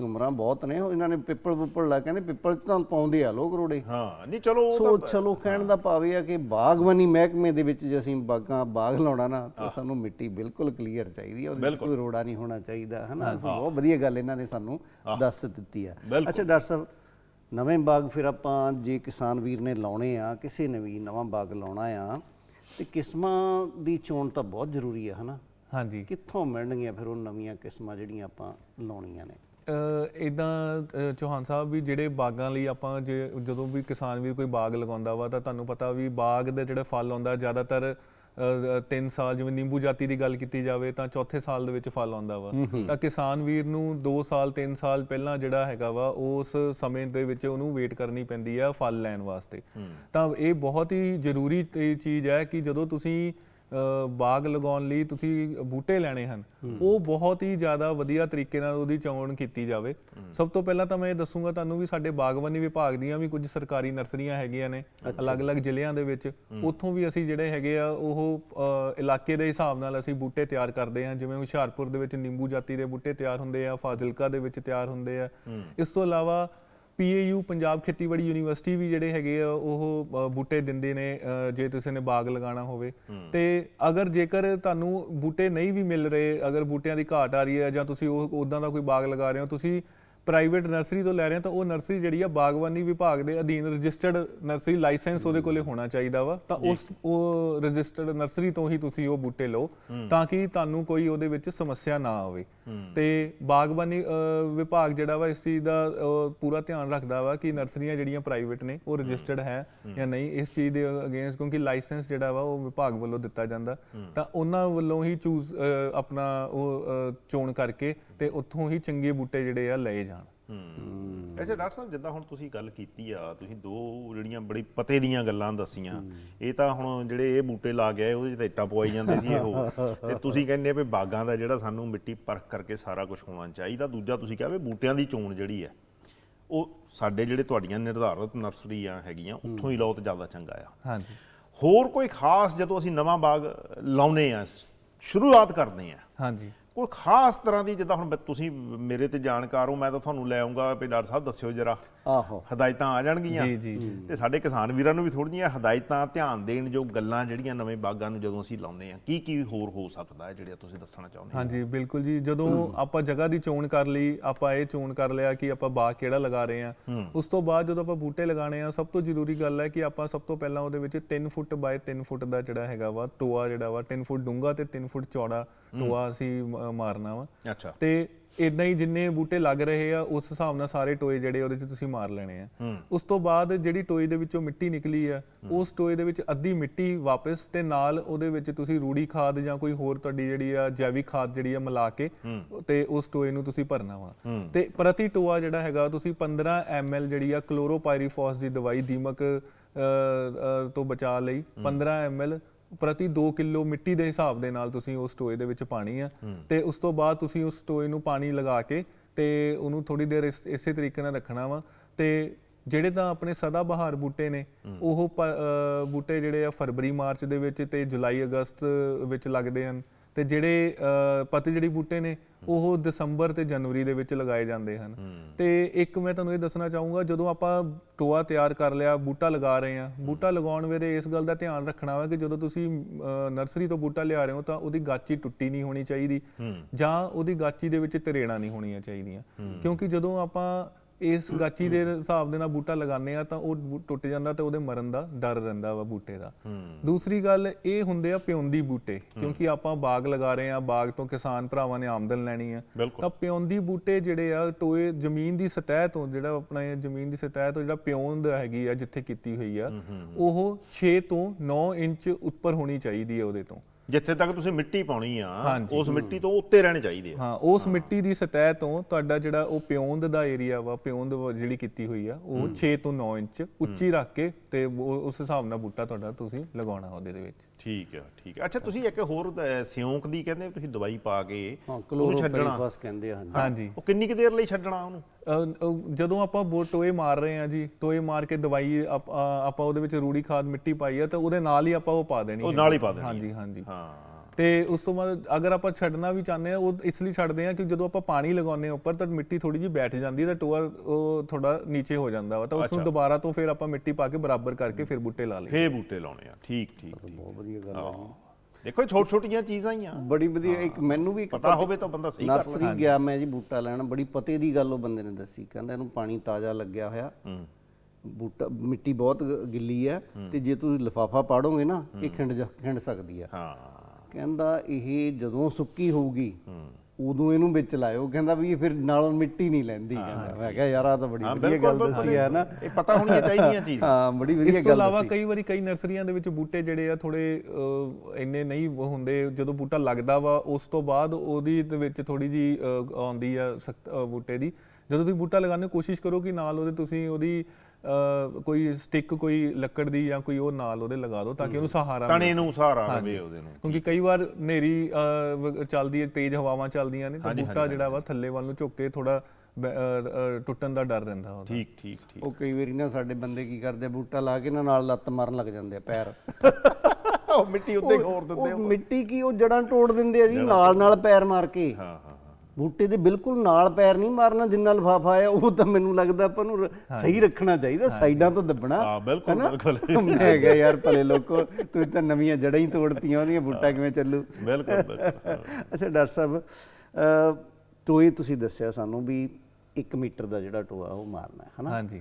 ਉਮਰਾਂ ਬਹੁਤ ਨੇ ਇਹਨਾਂ ਨੇ ਪਿੱਪਲ ਪੁੱਪਲ ਲਾ ਕਹਿੰਦੇ ਪਿੱਪਲ ਤਾਂ ਪਾਉਂਦੇ ਆ ਲੋਕ ਰੋੜੇ। ਹਾਂ ਨਹੀਂ ਚਲੋ ਸੋ ਚਲੋ ਕਹਿਣ ਦਾ ਭਾਵ ਆ ਕਿ ਬਾਗਬਾਨੀ ਮਹਿਕਮੇ ਦੇ ਵਿੱਚ ਜੇ ਅਸੀਂ ਬਾਗਾਂ ਬਾਗ ਲਾਉਣਾ ਨਾ ਤਾਂ ਸਾਨੂੰ ਮਿੱਟੀ ਬਿਲਕੁਲ ਕਲੀਅਰ ਚਾਹੀਦੀ ਹੈ ਉਹਦੇ ਵਿੱਚ ਕੋਈ ਰੋੜਾ ਨਹੀਂ ਹੋਣਾ ਚਾਹੀਦਾ ਹਨਾ? ਬਹੁਤ ਵਧੀਆ ਗੱਲ ਇਹਨਾਂ ਨੇ ਸਾਨੂੰ ਦੱਸ ਦਿੱਤੀ ਆ। ਅੱਛਾ ਡਾਕਟਰ ਸਾਹਿਬ ਨਵੇਂ ਬਾਗ ਫਿਰ ਆਪਾਂ ਜੇ ਕਿਸਾਨ ਵੀਰ ਨੇ ਲਾਉਣੇ ਆ ਕਿਸੇ ਨੇ ਵੀ ਨਵਾਂ ਬਾਗ ਲਾਉਣਾ ਆ ਤੇ ਕਿਸਮਾਂ ਦੀ ਚੋਣ ਤਾਂ ਬਹੁਤ ਜ਼ਰੂਰੀ ਆ ਹਨਾ? ਹਾਂਜੀ। ਕਿੱਥੋਂ ਮਿਲਣਗੀਆਂ ਫਿਰ ਉਹ ਨਵੀਆਂ ਕਿਸਮਾਂ ਜਿਹੜੀਆਂ ਆਪਾਂ ਲਾਉਣੀਆਂ ਨੇ? ਇਦਾਂ ਚੌਹਾਨ ਸਾਹਿਬ ਵੀ ਜਿਹੜੇ ਬਾਗਾਂ ਲਈ ਆਪਾਂ ਜੇ ਜਦੋਂ ਵੀ ਕਿਸਾਨ ਵੀ ਕੋਈ ਬਾਗ ਲਗਾਉਂਦਾ ਵਾ ਤਾਂ ਤੁਹਾਨੂੰ ਪਤਾ ਵੀ ਬਾਗ ਦੇ ਜਿਹੜੇ ਫਲ ਆਉਂਦਾ ਜ਼ਿਆਦਾਤਰ 3 ਸਾਲ ਜਿਵੇਂ ਨਿੰਬੂ ਜਾਤੀ ਦੀ ਗੱਲ ਕੀਤੀ ਜਾਵੇ ਤਾਂ ਚੌਥੇ ਸਾਲ ਦੇ ਵਿੱਚ ਫਲ ਆਉਂਦਾ ਵਾ। ਤਾਂ ਕਿਸਾਨ ਵੀਰ ਨੂੰ 2 ਸਾਲ 3 ਸਾਲ ਪਹਿਲਾਂ ਜਿਹੜਾ ਹੈਗਾ ਵਾ ਉਸ ਸਮੇਂ ਦੇ ਵਿੱਚ ਉਹਨੂੰ ਵੇਟ ਕਰਨੀ ਪੈਂਦੀ ਆ ਫਲ ਲੈਣ ਵਾਸਤੇ। ਤਾਂ ਇਹ ਬਹੁਤ ਹੀ ਜ਼ਰੂਰੀ ਚੀਜ਼ ਹੈ ਕਿ ਜਦੋਂ ਤੁਸੀਂ ਬਾਗ ਲਗਾਉਣ ਲਈ ਤੁਸੀਂ ਬੂਟੇ ਲੈਣੇ ਹਨ। ਉਹ ਬਹੁਤ ਹੀ ਜ਼ਿਆਦਾ ਵਧੀਆ ਤਰੀਕੇ ਨਾਲ ਉਹਦੀ ਚੋਣ ਕੀਤੀ ਜਾਵੇ। ਸਭ ਤੋਂ ਪਹਿਲਾਂ ਤਾਂ ਮੈਂ ਇਹ ਦੱਸੂਗਾ ਤੁਹਾਨੂੰ ਵੀ ਸਾਡੇ ਬਾਗਬਾਨੀ ਵਿਭਾਗ ਦੀਆਂ ਵੀ ਕੁਝ ਸਰਕਾਰੀ ਨਰਸਰੀਆਂ ਹੈਗੀਆਂ ਨੇ ਅਲੱਗ-ਅਲੱਗ ਜ਼ਿਲ੍ਹਿਆਂ ਦੇ ਵਿੱਚ। ਉੱਥੋਂ ਵੀ ਅਸੀਂ ਜਿਹੜੇ ਹੈਗੇ ਆ ਉਹ ਇਲਾਕੇ ਦੇ ਹਿਸਾਬ ਨਾਲ ਅਸੀਂ ਬੂਟੇ ਤਿਆਰ ਕਰਦੇ ਹਾਂ। ਜਿਵੇਂ ਹੁਸ਼ਿਆਰਪੁਰ ਦੇ ਵਿੱਚ ਨਿੰਬੂ ਜਾਤੀ ਦੇ ਬੂਟੇ ਤਿਆਰ ਹੁੰਦੇ ਆ ਫਾਜ਼ਿਲਕਾ ਦੇ ਵਿੱਚ ਤਿਆਰ ਹੁੰਦੇ ਆ। ਇਸ ਤੋਂ ਇਲਾਵਾ ਪੀਏਯੂ ਪੰਜਾਬ ਖੇਤੀਬਾੜੀ ਯੂਨੀਵਰਸਿਟੀ ਵੀ ਜਿਹੜੇ ਹੈਗੇ ਆ ਉਹ ਬੂਟੇ ਦਿੰਦੇ ਨੇ ਜੇ ਤੁਸੀਂ ਨੇ ਬਾਗ ਲਗਾਉਣਾ ਹੋਵੇ। ਤੇ ਅਗਰ ਜੇਕਰ ਤੁਹਾਨੂੰ ਬੂਟੇ ਨਹੀਂ ਵੀ ਮਿਲ ਰਹੇ ਅਗਰ ਬੂਟਿਆਂ ਦੀ ਘਾਟ ਆ ਰਹੀ ਹੈ ਜਾਂ ਤੁਸੀਂ ਉਹ ਉਦਾਂ ਦਾ ਕੋਈ ਬਾਗ ਲਗਾ ਰਹੇ ਹੋ ਤੁਸੀਂ ਪ੍ਰਾਈਵੇਟ ਨਰਸਰੀ ਤੋਂ ਲੈ ਰਹੇ ਹਾਂ ਤਾਂ ਉਹ ਨਰਸਰੀ ਜਿਹੜੀ ਆ ਬਾਗਬਾਨੀ ਵਿਭਾਗ ਦੇ ਅਧੀਨ ਰਜਿਸਟਰਡ ਨਰਸਰੀ ਲਾਇਸੈਂਸ ਉਹਦੇ ਕੋਲੇ ਹੋਣਾ ਚਾਹੀਦਾ ਵਾ। ਤਾਂ ਉਸ ਉਹ ਰਜਿਸਟਰਡ ਨਰਸਰੀ ਤੋਂ ਹੀ ਤੁਸੀਂ ਉਹ ਬੂਟੇ ਲਓ ਤਾਂ ਕਿ ਤੁਹਾਨੂੰ ਕੋਈ ਉਹਦੇ ਵਿੱਚ ਸਮੱਸਿਆ ਨਾ ਆਵੇ। ਤੇ ਬਾਗਬਾਨੀ ਵਿਭਾਗ ਜਿਹੜਾ ਵਾ ਇਸ ਚੀਜ਼ ਦਾ ਪੂਰਾ ਧਿਆਨ ਰੱਖਦਾ ਵਾ ਕਿ ਨਰਸਰੀਆਂ ਜਿਹੜੀਆਂ ਪ੍ਰਾਈਵੇਟ ਨੇ ਉਹ ਰਜਿਸਟਰਡ ਹੈ ਜਾਂ ਨਹੀਂ। ਇਸ ਚੀਜ਼ ਦੇ ਅਗੇਂਸਟ ਕਿਉਂਕਿ ਲਾਇਸੈਂਸ ਜਿਹੜਾ ਵਾ ਉਹ ਵਿਭਾਗ ਵੱਲੋਂ ਦਿੱਤਾ ਜਾਂਦਾ। ਤਾਂ ਉਹਨਾਂ ਵੱਲੋਂ ਹੀ ਚੂਜ਼ ਆਪਣਾ ਉਹ ਚੋਣ ਕਰਕੇ ਤੇ ਉੱਥੋਂ ਹੀ ਚੰਗੇ ਬੂਟੇ ਜਿਹੜੇ ਆ ਲਏ ਜਾਣ। ਹੂੰ। ਅੱਛਾ ਡਾਕਟਰ ਸਾਹਿਬ ਜਿੱਦਾਂ ਹੁਣ ਤੁਸੀਂ ਗੱਲ ਕੀਤੀ ਆ ਤੁਸੀਂ ਦੋ ਜਿਹੜੀਆਂ ਬੜੀ ਪਤੇ ਦੀਆਂ ਗੱਲਾਂ ਦੱਸੀਆਂ ਇਹ ਤਾਂ ਹੁਣ ਜਿਹੜੇ ਇਹ ਬੂਟੇ ਲਾ ਗਏ ਉਹਦੇ 'ਚ ਤਾਂ ਇੱਟਾਂ ਪਵਾਈ ਜਾਂਦੇ ਸੀ ਇਹੋ ਤੇ ਤੁਸੀਂ ਕਹਿੰਦੇ ਵੀ ਬਾਗਾਂ ਦਾ ਜਿਹੜਾ ਸਾਨੂੰ ਮਿੱਟੀ ਪਰਖ ਕਰਕੇ ਸਾਰਾ ਕੁਝ ਹੋਣਾ ਚਾਹੀਦਾ। ਦੂਜਾ ਤੁਸੀਂ ਕਿਹਾ ਵੀ ਬੂਟਿਆਂ ਦੀ ਚੋਣ ਜਿਹੜੀ ਹੈ ਉਹ ਸਾਡੇ ਜਿਹੜੇ ਤੁਹਾਡੀਆਂ ਨਿਰਧਾਰਤ ਨਰਸਰੀਆਂ ਹੈਗੀਆਂ ਉੱਥੋਂ ਹੀ ਲਓ ਤਾਂ ਜ਼ਿਆਦਾ ਚੰਗਾ ਆ। ਹਾਂਜੀ। ਹੋਰ ਕੋਈ ਖਾਸ ਜਦੋਂ ਅਸੀਂ ਨਵਾਂ ਬਾਗ ਲਾਉਨੇ ਆ ਸ਼ੁਰੂਆਤ ਕਰਦੇ ਆ ਹਾਂਜੀ। ਕੋਈ ਖਾਸ ਤਰ੍ਹਾਂ ਦੀ ਜਿੱਦਾਂ ਹੁਣ ਤੁਸੀਂ ਮੇਰੇ ਤੇ ਜਾਣਕਾਰ ਹੋ ਮੈਂ ਤਾਂ ਤੁਹਾਨੂੰ ਲੈ ਆਉਂਗਾ ਵੀ ਡਾਕਟਰ ਸਾਹਿਬ ਦੱਸਿਓ ਜਰਾ। ਆਹੋ। ਹਦਾਇਤਾਂ ਆ ਜਾਣਗੀਆਂ। ਜੀ ਜੀ ਤੇ ਸਾਡੇ ਕਿਸਾਨ ਵੀਰਾਂ ਨੂੰ ਵੀ ਥੋੜ੍ਹੀਆਂ ਹਦਾਇਤਾਂ ਧਿਆਨ ਦੇਣ ਜੋ ਗੱਲਾਂ ਜਿਹੜੀਆਂ ਨਵੇਂ ਬਾਗਾਂ ਨੂੰ ਜਦੋਂ ਅਸੀਂ ਲਾਉਂਦੇ ਆ ਕੀ ਕੀ ਹੋਰ ਹੋ ਸਕਦਾ ਹੈ ਜਿਹੜੀਆਂ ਤੁਸੀਂ ਦੱਸਣਾ ਚਾਹੁੰਦੇ ਹੋ? ਹਾਂਜੀ ਬਿਲਕੁਲ ਜੀ। ਜਦੋਂ ਆਪਾਂ ਜਗ੍ਹਾ ਦੀ ਚੋਣ ਕਰ ਲਈ ਆਪਾਂ ਇਹ ਚੋਣ ਕਰ ਲਿਆ ਕਿ ਆਪਾਂ ਬਾਗ ਕਿਹੜਾ ਲਗਾ ਰਹੇ ਆ ਉਸ ਤੋਂ ਬਾਅਦ ਜਦੋਂ ਆਪਾਂ ਬੂਟੇ ਲਗਾਣੇ ਆ ਸਭ ਤੋਂ ਜ਼ਰੂਰੀ ਗੱਲ ਹੈ ਕਿ ਆਪਾਂ ਸਭ ਤੋਂ ਪਹਿਲਾਂ ਉਹਦੇ ਵਿੱਚ 3 ਫੁੱਟ ਬਾਏ 3 ਫੁੱਟ ਦਾ ਜਿਹੜਾ ਹੈਗਾ ਵਾ ਟੋਆ ਜਿਹੜਾ ਵਾ 3 ਫੁੱਟ ਡੂੰਘਾ ਤੇ 3 ਫੁੱਟ ਚੌੜਾ ਟੋਆ ਅਸੀਂ ਮਾਰਨਾ ਵਾ। ਅੱਛਾ। ਤੇ ਇਦਾਂ ਹੀ ਜਿੰਨੇ ਬੂਟੇ ਲੱਗ ਰਹੇ ਆ ਉਸ ਹਿਸਾਬ ਨਾਲ ਸਾਰੇ ਟੋਏ ਜਿਹੜੇ ਉਹਦੇ 'ਚ ਤੁਸੀਂ ਮਾਰ ਲੈਣੇ ਆ। ਉਸ ਤੋਂ ਬਾਅਦ ਜਿਹੜੀ ਟੋਏ ਦੇ ਵਿੱਚੋਂ ਮਿੱਟੀ ਨਿਕਲੀ ਆ ਉਸ ਟੋਏ ਦੇ ਵਿੱਚ ਅੱਧੀ ਮਿੱਟੀ ਵਾਪਸ ਤੇ ਨਾਲ ਉਹਦੇ ਵਿੱਚ ਤੁਸੀਂ ਰੂੜੀ ਖਾਦ ਜਾਂ ਕੋਈ ਹੋਰ ਤੁਹਾਡੀ ਜਿਹੜੀ ਆ ਜੈਵਿਕ ਖਾਦ ਜਿਹੜੀ ਆ ਮਿਲਾ ਕੇ ਤੇ ਉਸ ਟੋਏ ਨੂੰ ਤੁਸੀਂ ਭਰਨਾ ਵਾ। ਤੇ ਪ੍ਰਤੀ ਟੋਆ ਜਿਹੜਾ ਹੈਗਾ ਤੁਸੀਂ 15 ml ਜਿਹੜੀ ਆ ਕਲੋਰੋਪਾਇਰੀਫਾਸ ਦੀ ਦਵਾਈ ਦੀਮਕ ਤੋਂ ਬਚਾ ਲਈ। 15 ml ਪ੍ਰਤੀ 2 ਕਿਲੋ ਮਿੱਟੀ ਦੇ ਹਿਸਾਬ ਦੇ ਨਾਲ ਤੁਸੀਂ ਉਸ ਟੋਏ ਦੇ ਵਿੱਚ ਪਾਣੀ ਆ ਤੇ ਉਸ ਤੋਂ ਬਾਅਦ ਤੁਸੀਂ ਉਸ ਟੋਏ ਨੂੰ ਪਾਣੀ ਲਗਾ ਕੇ ਤੇ ਉਹਨੂੰ ਥੋੜੀ ਦੇਰ ਇਸ- ਇਸੇ ਤਰੀਕੇ ਨਾਲ ਰੱਖਣਾ ਵਾ ਤੇ ਜਿਹੜੇ ਤਾਂ ਆਪਣੇ ਸਦਾ ਬਹਾਰ ਬੂਟੇ ਨੇ ਉਹ ਪ- ਅ, ਬੂਟੇ ਜਿਹੜੇ ਆ ਫਰਵਰੀ ਮਾਰਚ ਦੇ ਵਿੱਚ ਤੇ ਜੁਲਾਈ ਅਗਸਤ ਵਿੱਚ ਲੱਗਦੇ ਹਨ। ਤੇ ਜਿਹੜੇ ਪਤਝੜੀ ਬੂਟੇ ਨੇ ਉਹ ਦਸੰਬਰ ਤੇ ਜਨਵਰੀ ਦੇ ਵਿੱਚ ਲਗਾਏ ਜਾਂਦੇ ਹਨ। ਤੇ ਇੱਕ ਮੈਂ ਤੁਹਾਨੂੰ ਇਹ ਦੱਸਣਾ ਚਾਹੂੰਗਾ ਜਦੋਂ ਆਪਾਂ ਟੋਆ ਤਿਆਰ ਕਰ ਲਿਆ ਬੂਟਾ ਲਗਾ ਰਹੇ ਆ ਬੂਟਾ ਲਗਾਉਣ ਵੇਲੇ ਇਸ ਗੱਲ ਦਾ ਧਿਆਨ ਰੱਖਣਾ ਵਾ ਕਿ ਜਦੋਂ ਤੁਸੀਂ ਨਰਸਰੀ ਤੋਂ ਬੂਟਾ ਲਿਆ ਰਹੇ ਹੋ ਤਾਂ ਉਹਦੀ ਗਾਚੀ ਟੁੱਟੀ ਨਹੀਂ ਹੋਣੀ ਚਾਹੀਦੀ ਜਾਂ ਉਹਦੀ ਗਾਚੀ ਦੇ ਵਿੱਚ ਤਰੇੜਾਂ ਨਹੀਂ ਹੋਣੀਆਂ ਚਾਹੀਦੀਆਂ। ਕਿਉਂਕਿ ਜਦੋਂ ਆਪਾਂ ਇਸ ਗਾਚੀ ਦੇ ਹਿਸਾਬ ਦੇ ਨਾਲ ਬੂਟਾ ਲਗਾਉਂਦੇ ਆ ਤਾਂ ਉਹ ਬੂ- ਟੁੱਟ ਜਾਂਦਾ ਤੇ ਉਹਦੇ ਮਰਨ ਦਾ ਡਰ ਰਹਿੰਦਾ ਵਾ ਬੂਟੇ ਦਾ। ਦੂਸਰੀ ਗੱਲ ਇਹ ਹੁੰਦੇ ਆ ਪਿਉਂਦੀ ਬੂਟੇ ਕਿਉਂਕਿ ਆਪਾਂ ਬਾਗ ਲਗਾ ਰਹੇ ਆ ਬਾਗ ਤੋਂ ਕਿਸਾਨ ਭਰਾਵਾਂ ਨੇ ਆਮਦਨ ਲੈਣੀ ਆ। ਬਿਲਕੁਲ। ਤਾਂ ਪਿਉਂਦੀ ਬੂਟੇ ਜਿਹੜੇ ਆ ਟੋਏ ਜ਼ਮੀਨ ਦੀ ਸਤਹ ਤੋਂ ਜਿਹੜਾ ਆਪਣਾ ਇਹ ਜ਼ਮੀਨ ਦੀ ਸਤਹ ਤੋਂ ਜਿਹੜਾ ਪਿਉਂਦ ਹੈਗੀ ਆ ਜਿੱਥੇ ਕੀਤੀ ਹੋਈ ਆ ਉਹ 6 ਤੋਂ 9 ਇੰਚ ਉੱਪਰ ਹੋਣੀ ਚਾਹੀਦੀ ਹੈ ਉਹਦੇ ਤੋਂ। ਜਿੱਥੇ ਤੱਕ ਤੁਸੀਂ ਮਿੱਟੀ ਪਾਉਣੀ ਆ ਹਾਂਜੀ। ਉਸ ਮਿੱਟੀ ਤੋਂ ਉੱਤੇ ਰਹਿਣੇ ਚਾਹੀਦੇ ਆ। ਹਾਂ ਉਸ ਮਿੱਟੀ ਦੀ ਸਤਹ ਤੋਂ ਤੁਹਾਡਾ ਜਿਹੜਾ ਉਹ ਪਿਉਂਦ ਦਾ ਏਰੀਆ ਵਾ ਪਿਉਂਦ ਵਾ ਜਿਹੜੀ ਕੀਤੀ ਹੋਈ ਆ ਉਹ 6 ਤੋਂ 9 ਇੰਚ ਉੱਚੀ ਰੱਖ ਕੇ ਤੇ ਉਹ- ਉਸ ਹਿਸਾਬ ਨਾਲ ਬੂਟਾ ਤੁਹਾਡਾ ਤੁਸੀਂ ਲਗਾਉਣਾ ਉਹਦੇ ਦੇ ਵਿੱਚ। ਠੀਕ ਹੈ ਠੀਕ ਹੈ। ਅੱਛਾ ਤੁਸੀਂ ਇੱਕ ਹੋਰ ਸਿਉਂਕ ਦੀ ਕਹਿੰਦੇ ਤੁਸੀਂ ਦਵਾਈ ਪਾ ਕੇ ਹਾਂ ਉਹਨੂੰ ਛੱਡਣਾ। ਕਲੋਰੋਪੈਰੀਫਾਸ ਕਹਿੰਦੇ ਆ ਹਾਂਜੀ। ਉਹ ਕਿੰਨੀ ਕੁ ਦੇਰ ਲਈ ਛੱਡਣਾ ਉਹਨੂੰ? ਅਹ, ਅਹ, ਜਦੋਂ ਆਪਾਂ ਬੋ ਟੋਏ ਮਾਰ ਰਹੇ ਆ ਜੀ ਟੋਏ ਮਾਰ ਕੇ ਦਵਾਈ ਆਪ- ਆ- ਆਪਾਂ ਉਹਦੇ ਵਿੱਚ ਰੂੜੀ ਖਾਦ ਮਿੱਟੀ ਪਾਈ ਆ ਤਾਂ ਉਹਦੇ ਨਾਲ ਹੀ ਆਪਾਂ ਉਹ ਪਾ ਦੇਣੀ ਉਹ ਹੈ। ਨਾਲ ਹੀ ਪਾ ਦੇਣੀ ਹਾਂਜੀ ਹਾਂਜੀ। ਹਾਂ। ਤੇ ਉਸ ਤੋਂ ਬਾਅਦ ਅਗਰ ਆਪਾਂ ਛੱਡਣਾ ਵੀ ਚਾਹੁੰਦੇ ਆ ਉਹ ਇਸ ਲਈ ਛੱਡਦੇ ਆ ਕਿ ਜਦੋਂ ਆਪਾਂ ਪਾਣੀ ਲਗਾਉਂਦੇ ਆ ਉੱਪਰ ਤਾਂ ਮਿੱਟੀ ਥੋੜੀ ਜਿਹੀ ਬੈਠ ਜਾਂਦੀ ਹੈ ਤਾਂ ਟੋਆ ਉਹ ਥੋੜਾ ਨੀਚੇ ਹੋ ਜਾਂਦਾ ਵਾ ਤਾਂ ਉਸ ਨੂੰ ਦੁਬਾਰਾ ਤੋਂ ਫਿਰ ਆਪਾਂ ਮਿੱਟੀ ਪਾ ਕੇ ਬਰਾਬਰ ਕਰਕੇ ਫਿਰ ਬੂਟੇ ਲਾ ਲਏ ਫੇ ਬੂਟੇ ਲਾਉਣੇ ਆ ਠੀਕ ਠੀਕ ਬਹੁਤ ਵਧੀਆ ਗੱਲ ਹੈ। ਜੀ। ਦੇਖੋ ਛੋਟ ਛੋਟੀਆਂ ਚੀਜ਼ਾਂ ਹੀ ਆ। ਬੜੀ ਵਧੀਆ ਇੱਕ ਮੈਨੂੰ ਵੀ ਇੱਕ ਪਤਾ ਹੋਵੇ ਤਾਂ ਬੰਦਾ ਸਹੀ ਕਰ ਨਰਸਰੀ ਗਿਆ ਮੈਂ ਜੀ ਬੂਟਾ ਲੈਣ ਬੜੀ ਪਤੇ ਦੀ ਗੱਲ ਉਹ ਬੰਦੇ ਨੇ ਦੱਸੀ ਕਹਿੰਦਾ ਇਹਨੂੰ ਪਾਣੀ ਤਾਜ਼ਾ ਲੱਗਿਆ ਹੋਇਆ। ਬੂਟਾ ਮਿੱਟੀ ਬਹੁਤ ਗਿੱਲੀ ਹੈ ਤੇ ਜੇ ਤੁਸੀਂ ਲਿਫਾਫਾ ਪਾੜੋਗੇ ਨਾ ਇਹ ਖਿੰਡ ਜਾ- ਖਿੰਡ ਸਕਦੀ ਆ। ਹਾਂ। ਕਹਿੰਦਾ ਇਹ ਜਦੋਂ ਸੁੱਕੀ ਹੋਊਗੀ ਉਦੋਂ ਇਹਨੂੰ ਵਿੱਚ ਲਾਇਓ। ਕਹਿੰਦਾ ਵੀ ਇਹ ਫਿਰ ਨਾਲੋਂ ਮਿੱਟੀ ਨਹੀਂ ਲੈਂਦੀ। ਕਹਿੰਦਾ ਮੈਂ ਕਿਹਾ ਯਾਰ ਆ ਤਾਂ ਬੜੀ ਵਧੀਆ ਗੱਲ ਦੱਸੀ ਹੈ ਨਾ। ਇਹ ਪਤਾ ਹੋਣੀਆਂ ਚਾਹੀਦੀਆਂ ਚੀਜ਼ਾਂ। ਹਾਂ ਬੜੀ ਵਧੀਆ ਇਸ ਤੋਂ ਗੱਲ ਇਲਾਵਾ ਕਈ ਵਾਰੀ ਕਈ ਨਰਸਰੀਆਂ ਦੇ ਵਿੱਚ ਬੂਟੇ ਜਿਹੜੇ ਆ ਥੋੜੇ ਇੰਨੇ ਨਹੀਂ ਹੁੰਦੇ। ਜਦੋਂ ਬੂਟਾ ਲੱਗਦਾ ਵਾ ਉਸ ਤੋਂ ਬਾਅਦ ਉਹਦੀ ਦੇ ਵਿੱਚ ਥੋੜੀ ਜੀ ਆਉਂਦੀ ਆ ਬੂਟੇ ਦੀ। ਜਦੋਂ ਤੁਸੀਂ ਬੂਟਾ ਲਗਾਉਣ ਦੀ ਕੋਸ਼ਿਸ਼ ਕਰੋ ਕਿ ਨਾਲ ਉਹਦੇ ਤੁਸੀਂ ਉਹਦੀ ਕੋਈ ਸਟਿਕ ਕੋਈ ਲੱਕੜ ਦੀ ਜਾਂ ਕੋਈ ਉਹ ਨਾਲ ਉਹਦੇ ਲਗਾ ਦਿਓ ਤਾਂ ਕਿ ਉਹਨੂੰ ਸਹਾਰਾ ਤਣੇ ਨੂੰ ਸਹਾਰਾ ਦੇਵੇ ਉਹਦੇ ਨੂੰ। ਕਿਉਂਕਿ ਕਈ ਵਾਰ ਵ- ਚੱਲਦੀ ਹੈ ਤੇਜ਼ ਹਵਾਵਾਂ ਚੱਲਦੀਆਂ ਨੇ ਤਾਂ ਬੂਟਾ ਜਿਹੜਾ ਵਾ ਥੱਲੇ ਵੱਲ ਨੂੰ ਝੁੱਕ ਕੇ ਥੋੜਾ ਟੁੱਟਣ ਦਾ ਡਰ ਰਹਿੰਦਾ ਉਹਦਾ। ਠੀਕ ਠੀਕ ਠੀਕ। ਉਹ ਕਈ ਵਾਰੀ ਨਾ ਸਾਡੇ ਬੰਦੇ ਕੀ ਕਰਦੇ ਬੂਟਾ ਲਾ ਕੇ ਨਾ ਨਾਲ ਲੱਤ ਮਾਰਨ ਲੱਗ ਜਾਂਦੇ ਆ ਪੈਰ। ਉਹ ਮਿੱਟੀ ਉੱਤੇ ਹੋਰ ਦਿੰਦੇ ਉਹ ਮਿੱਟੀ ਕੀ ਉਹ ਜੜਾਂ ਤੋੜ ਦਿੰਦੇ ਆ ਜੀ ਨਾਲ ਨਾਲ ਪੈਰ ਮਾਰ ਕੇ। ਹਾਂ। ਬੂਟੇ ਦੇ ਬਿਲਕੁਲ ਨਾਲ ਪੈਰ ਨਹੀਂ ਮਾਰਨਾ ਜਿੰਨਾ ਲਫਾਫਾ ਆ ਉਹ ਤਾਂ ਮੈਨੂੰ ਲੱਗਦਾ ਆਪਾਂ ਨੂੰ ਸਹੀ ਰੱਖਣਾ ਚਾਹੀਦਾ ਸਾਈਡਾਂ ਤੋਂ ਦੱਬਣਾ ਹਾਂ ਬਿਲਕੁਲ ਬਿਲਕੁਲ। ਮੈਂ ਕਿਹਾ ਯਾਰ ਭਲੇ ਲੋਕੋ ਤੁਸੀਂ ਤਾਂ ਨਵੀਆਂ ਜੜਾਂ ਹੀ ਤੋੜਤੀਆਂ ਉਹਦੀਆਂ ਬੂਟਾ ਕਿਵੇਂ ਚੱਲੂ? ਬਿਲਕੁਲ ਬਿਲਕੁਲ ਅੱਛਾ ਡਾਕਟਰ ਸਾਹਿਬ ਅ, ਟੋਏ ਤੁਸੀਂ ਦੱਸਿਆ ਸਾਨੂੰ ਵੀ 1 ਮੀਟਰ ਦਾ ਜਿਹੜਾ ਟੋਆ ਉਹ ਮਾਰਨਾ ਹੈ ਹਨਾ? ਹਾਂਜੀ।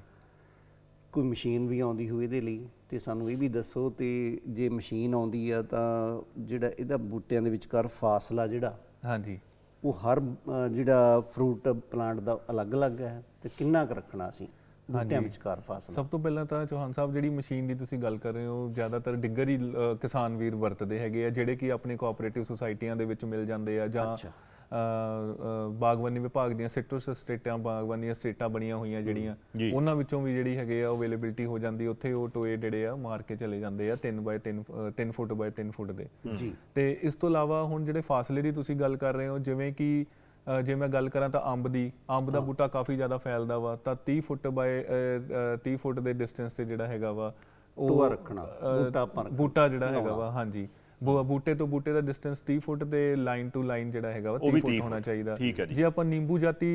ਕੋਈ ਮਸ਼ੀਨ ਵੀ ਆਉਂਦੀ ਹੋਵੇ ਇਹਦੇ ਲਈ ਤੇ ਸਾਨੂੰ ਇਹ ਵੀ ਦੱਸੋ ਤੇ ਜੇ ਮਸ਼ੀਨ ਆਉਂਦੀ ਆ ਤਾਂ ਜਿਹੜਾ ਇਹਦਾ ਬੂਟਿਆਂ ਦੇ ਵਿਚਕਾਰ ਫਾਸਲਾ ਜਿਹੜਾ ਹਾਂਜੀ। ਉਹ ਹਰ ਜਿਹੜਾ ਫਰੂਟ ਪਲਾਂਟ ਦਾ ਅਲੱਗ-ਅਲੱਗ ਹੈ ਤੇ ਕਿੰਨਾ ਕੁ ਰੱਖਣਾ ਸੀ? ਬੂਟਿਆਂ ਵਿਚਕਾਰ ਫਾਸਲਾ ਸਭ ਤੋਂ ਪਹਿਲਾਂ ਤਾਂ ਚੌਹਾਨ ਸਾਹਿਬ ਜਿਹੜੀ ਮਸ਼ੀਨ ਦੀ ਤੁਸੀਂ ਗੱਲ ਕਰ ਰਹੇ ਹੋ ਜ਼ਿਆਦਾਤਰ ਡਿੱਗਰ ਹੀ ਕਿਸਾਨ ਵੀਰ ਵਰਤਦੇ ਹੈਗੇ ਆ ਜਿਹੜੇ ਕਿ ਆਪਣੇ ਕੋਆਪਰੇਟਿਵ ਸੁਸਾਇਟੀਆਂ ਦੇ ਵਿੱਚ ਮਿਲ ਜਾਂਦੇ ਆ ਜਾਂ ਬਾਗਬਾਨੀ ਵਿਭਾਗ ਦੀਆਂ ਸਿਟਰਸ ਸਟੇਟਾਂ ਬਾਗਬਾਨੀ ਸਟੇਟਾਂ ਬਣੀਆਂ ਹੋਈਆਂ ਜਿਹੜੀਆਂ। ਉਹਨਾਂ ਵਿੱਚੋਂ ਵੀ ਜਿਹੜੀ ਹੈਗੇ ਆ ਅਵੇਲੇਬਿਲਟੀ ਹੋ ਜਾਂਦੀ ਉੱਥੇ ਉਹ ਟੋਏ ਜਿਹੜੇ ਆ ਮਾਰ ਕੇ ਚਲੇ ਜਾਂਦੇ ਆ 3 ਬਾਏ 3 3 ਫੁੱਟ ਬਾਏ 3 ਫੁੱਟ ਦੇ। ਜੀ। ਤੇ ਇਸ ਤੋਂ ਇਲਾਵਾ ਹੁਣ ਜਿਹੜੇ ਫਾਸਲੇ ਦੀ ਤੁਸੀਂ ਗੱਲ ਕਰ ਰਹੇ ਹੋ ਜਿਵੇਂ ਕਿ ਜੇ ਮੈਂ ਗੱਲ ਕਰਾਂ ਤਾਂ ਅੰਬ ਦੀ ਅੰਬ ਦਾ ਬੂਟਾ ਕਾਫੀ ਜ਼ਿਆਦਾ ਫੈਲਦਾ ਵਾ ਤਾਂ 30 ਫੁੱਟ ਬਾਏ 30 ਫੁੱਟ ਦੇ ਡਿਸਟੈਂਸ ਤੇ ਜਿਹੜਾ ਹੈਗਾ ਵਾ ਟੋਆ ਰੱਖਣਾ, ਅ, ਬੂਟਾ ਰੱਖਣਾ। ਬੂਟਾ ਜਿਹੜਾ ਹੈਗਾ ਵਾ ਹਾਂਜੀ। ਬੂਟੇ ਤੋਂ ਬੂਟੇ ਦਾ ਡਿਸਟੈਂਸ 30 ਫੁੱਟ ਤੇ ਲਾਈਨ ਟੂ ਲਾਈਨ ਜਿਹੜਾ ਹੈਗਾ ਉਹ 30 ਵੀ ਫੁੱਟ 30 ਹੋਣਾ। ਚਾਹੀਦਾ ਜੀ। ਆਪਾਂ ਨਿੰਬੂ ਜਾਤੀ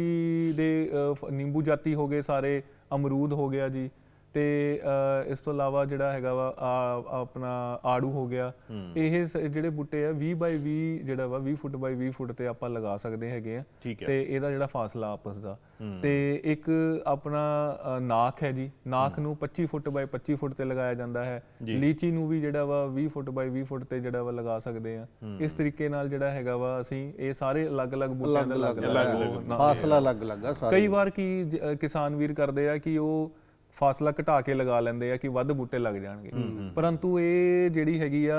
ਦੇ ਨਿੰਬੂ ਜਾਤੀ ਹੋ ਗਏ ਸਾਰੇ ਅਮਰੂਦ ਹੋ ਗਿਆ ਜੀ ਤੇ ਇਸ ਤੋਂ ਇਲਾਵਾ ਜਿਹੜਾ ਹੈਗਾ ਵਾ ਆ- ਆਪਣਾ ਆੜੂ ਹੋ ਗਿਆ। ਇਹ ਜਿਹੜੇ ਬੂਟੇ ਆ 20 ਬਾਈ 20 ਜਿਹੜਾ ਵਾ 20 ਫੁੱਟ ਬਾਈ 20 ਫੁੱਟ ਤੇ ਆਪਾਂ ਲਗਾ ਸਕਦੇ ਹੈਗੇ ਆ। ਤੇ ਇਹਦਾ ਜਿਹੜਾ ਫਾਸਲਾ ਆਪਸ ਦਾ। ਤੇ ਇੱਕ ਆਪਣਾ ਨਾਖ ਹੈ ਜੀ। ਨਾਖ ਨੂੰ 25 ਫੁੱਟ ਬਾਈ 25 ਫੁੱਟ ਤੇ ਲਗਾਇਆ ਜਾਂਦਾ ਹੈ। ਲੀਚੀ ਨੂੰ ਵੀ ਜਿਹੜਾ ਵਾ 20 ਫੁੱਟ ਬਾਈ 20 ਫੁੱਟ ਤੇ ਜਿਹੜਾ ਵਾ ਲਗਾ ਸਕਦੇ ਆ। ਇਸ ਤਰੀਕੇ ਨਾਲ ਜਿਹੜਾ ਹੈਗਾ ਵਾ ਅਸੀਂ ਇਹ ਸਾਰੇ ਅਲੱਗ-ਅਲੱਗ ਬੂਟਿਆਂ ਦਾ ਅਲੱਗ-ਅਲੱਗ ਫਾਸਲਾ ਅਲੱਗ-ਅਲੱਗ ਆ ਸਾਰੇ। ਕਈ ਵਾਰ ਕੀ ਕਿਸਾਨ ਵੀਰ ਕਰਦੇ ਆ ਕਿ ਉਹ ਫਾਸਲਾ ਘਟਾ ਕੇ ਲਗਾ ਲੈਂਦੇ ਆ ਕਿ ਵੱਧ ਬੂਟੇ ਲੱਗ ਜਾਣਗੇ। ਪਰੰਤੂ ਇਹ ਜਿਹੜੀ ਹੈਗੀ ਆ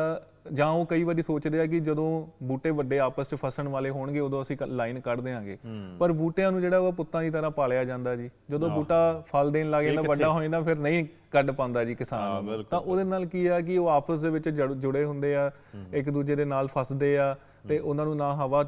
ਜਾਂ ਉਹ ਕਈ ਵਾਰੀ ਸੋਚਦੇ ਆ ਕਿ ਜਦੋਂ ਬੂਟੇ ਵੱਡੇ ਆਪਸ 'ਚ ਫਸਣ ਵਾਲੇ ਹੋਣਗੇ ਉਦੋਂ ਅਸੀਂ ਲਾਈਨ ਕੱਢ ਦੇਾਂਗੇ ਪਰ ਬੂਟਿਆਂ ਨੂੰ ਜਿਹੜਾ ਵਾ ਪੁੱਤਾਂ ਦੀ ਤਰ੍ਹਾਂ ਪਾਲਿਆ ਜਾਂਦਾ ਜੀ। ਜਦੋਂ ਬੂਟਾ ਫਲ ਦੇਣ ਲੱਗ ਜਾਂਦਾ ਵੱਡਾ ਹੋ ਜਾਂਦਾ ਫਿਰ ਨਹੀਂ ਕੱਢ ਪਾਉਂਦਾ ਜੀ ਕਿਸਾਨ। ਤਾਂ ਉਹਦੇ ਨਾਲ ਕੀ ਆ ਕਿ ਉਹ ਆਪਸ ਦੇ ਵਿੱਚ ਜੁੜੇ ਹੁੰਦੇ ਆ ਇੱਕ ਦੂਜੇ ਦੇ ਨਾਲ ਫਸਦੇ ਆ। ਤੇ ਉਹਨਾਂ ਨੂੰ ਨਾ ਹਵਾ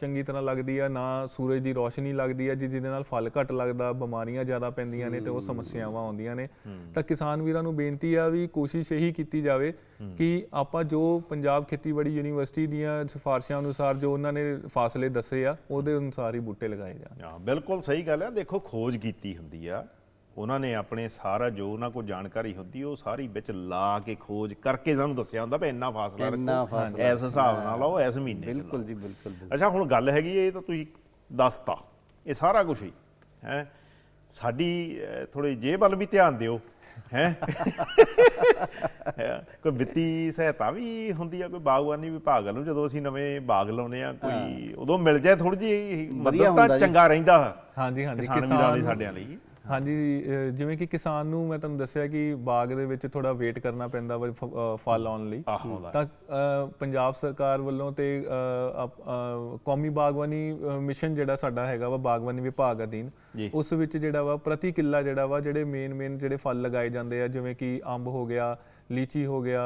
ਚੰਗੀ ਤਰ੍ਹਾਂ ਲੱਗਦੀ ਆ ਨਾ ਸੂਰਜ ਦੀ ਰੋਸ਼ਨੀ ਲੱਗਦੀ ਆ ਜਿਹਦੇ ਨਾਲ ਫਲ ਘੱਟ ਲੱਗਦਾ ਬਿਮਾਰੀਆਂ ਜ਼ਿਆਦਾ ਪੈਂਦੀਆਂ ਨੇ ਤੇ ਉਹ ਸਮੱਸਿਆਵਾਂ ਆਉਂਦੀਆਂ ਨੇ। ਤਾਂ ਕਿਸਾਨ ਵੀਰਾਂ ਨੂੰ ਬੇਨਤੀ ਆ ਵੀ ਕੋਸ਼ਿਸ਼ ਇਹੀ ਕੀਤੀ ਜਾਵੇ ਕਿ ਆਪਾਂ ਜੋ ਪੰਜਾਬ ਖੇਤੀਬਾੜੀ ਯੂਨੀਵਰਸਿਟੀ ਦੀਆਂ ਸਿਫਾਰਸ਼ਾਂ ਅਨੁਸਾਰ ਜੋ ਉਹਨਾਂ ਨੇ ਫਾਸਲੇ ਦੱਸੇ ਆ ਉਹਦੇ ਅਨੁਸਾਰ ਹੀ ਬੂਟੇ ਲਗਾਏ ਜਾਣ। ਹਾਂ ਬਿਲਕੁਲ ਸਹੀ ਗੱਲ ਹੈ ਦੇਖੋ ਖੋਜ ਕੀਤੀ ਹੁੰਦੀ ਆ। ਉਹਨਾਂ ਨੇ ਆਪਣੇ ਸਾਰਾ ਜੋ ਉਹਨਾਂ ਕੋਲ ਜਾਣਕਾਰੀ ਹੁੰਦੀ ਉਹ ਸਾਰੀ ਵਿੱਚ ਲਾ ਕੇ ਖੋਜ ਕਰਕੇ ਸਾਨੂੰ ਦੱਸਿਆ ਹੁੰਦਾ ਵੀ ਇੰਨਾ ਫਾਸਲਾ ਰੱਖੋ। ਫਾਸਲਾ। ਇਸ ਹਿਸਾਬ ਨਾਲ ਲਾਓ ਇਸ ਮਹੀਨੇ ਬਿਲਕੁਲ ਜੀ ਬਿਲਕੁਲ। ਅੱਛਾ ਹੁਣ ਗੱਲ ਹੈਗੀ ਇਹ ਤਾਂ ਤੁਸੀਂ ਦੱਸਤਾ। ਇਹ ਸਾਰਾ ਕੁਝ ਹੀ ਹੈ। ਸਾਡੀ ਥੋੜੀ ਜੇਬ ਵੱਲ ਵੀ ਧਿਆਨ ਦਿਓ ਹੈ। ਕੋਈ ਵਿੱਤੀ ਸਹਾਇਤਾ ਵੀ ਹੁੰਦੀ ਆ ਕੋਈ ਬਾਗਬਾਨੀ ਵਿਭਾਗ ਵੱਲੋਂ ਜਦੋਂ ਅਸੀਂ ਨਵੇਂ ਬਾਗ ਲਾਉਨੇ ਆ ਕੋਈ ਉਦੋਂ ਮਿਲ ਜਾਏ ਥੋੜੀ ਜਿਹੀ ਵਧੀਆ ਮਦਦ ਤਾਂ ਜੀ। ਚੰਗਾ ਰਹਿੰਦਾ ਹਾਂਜੀ ਹਾਂਜੀ ਕਿਸਾਨ ਸਾਡਿਆਂ ਲਈ। ਹਾਂਜੀ ਜਿਵੇਂ ਕਿ ਕਿਸਾਨ ਨੂੰ ਮੈਂ ਤੁਹਾਨੂੰ ਦੱਸਿਆ ਕਿ ਬਾਗ ਦੇ ਵਿੱਚ ਥੋੜਾ ਵੇਟ ਕਰਨਾ ਪੈਂਦਾ ਵਾ ਫ- ਫਲ ਆਉਣ ਲਈ। ਆਹੋ ਦਾ ਤਾਂ ਪੰਜਾਬ ਸਰਕਾਰ ਵੱਲੋਂ ਤੇ ਕੌਮੀ ਬਾਗਬਾਨੀ ਅਹ, ਮਿਸ਼ਨ ਜਿਹੜਾ ਸਾਡਾ ਹੈਗਾ ਵਾ ਬਾਗਬਾਨੀ ਵਿਭਾਗ ਅਧੀਨ ਜੀ। ਉਸ ਵਿੱਚ ਜਿਹੜਾ ਵਾ ਪ੍ਰਤੀ ਕਿੱਲਾ ਜਿਹੜਾ ਵਾ ਜਿਹੜੇ ਮੇਨ ਮੇਨ ਜਿਹੜੇ ਫਲ ਲਗਾਏ ਜਾਂਦੇ ਆ ਜਿਵੇਂ ਕਿ ਅੰਬ ਹੋ ਗਿਆ ਲੀਚੀ ਹੋ ਗਿਆ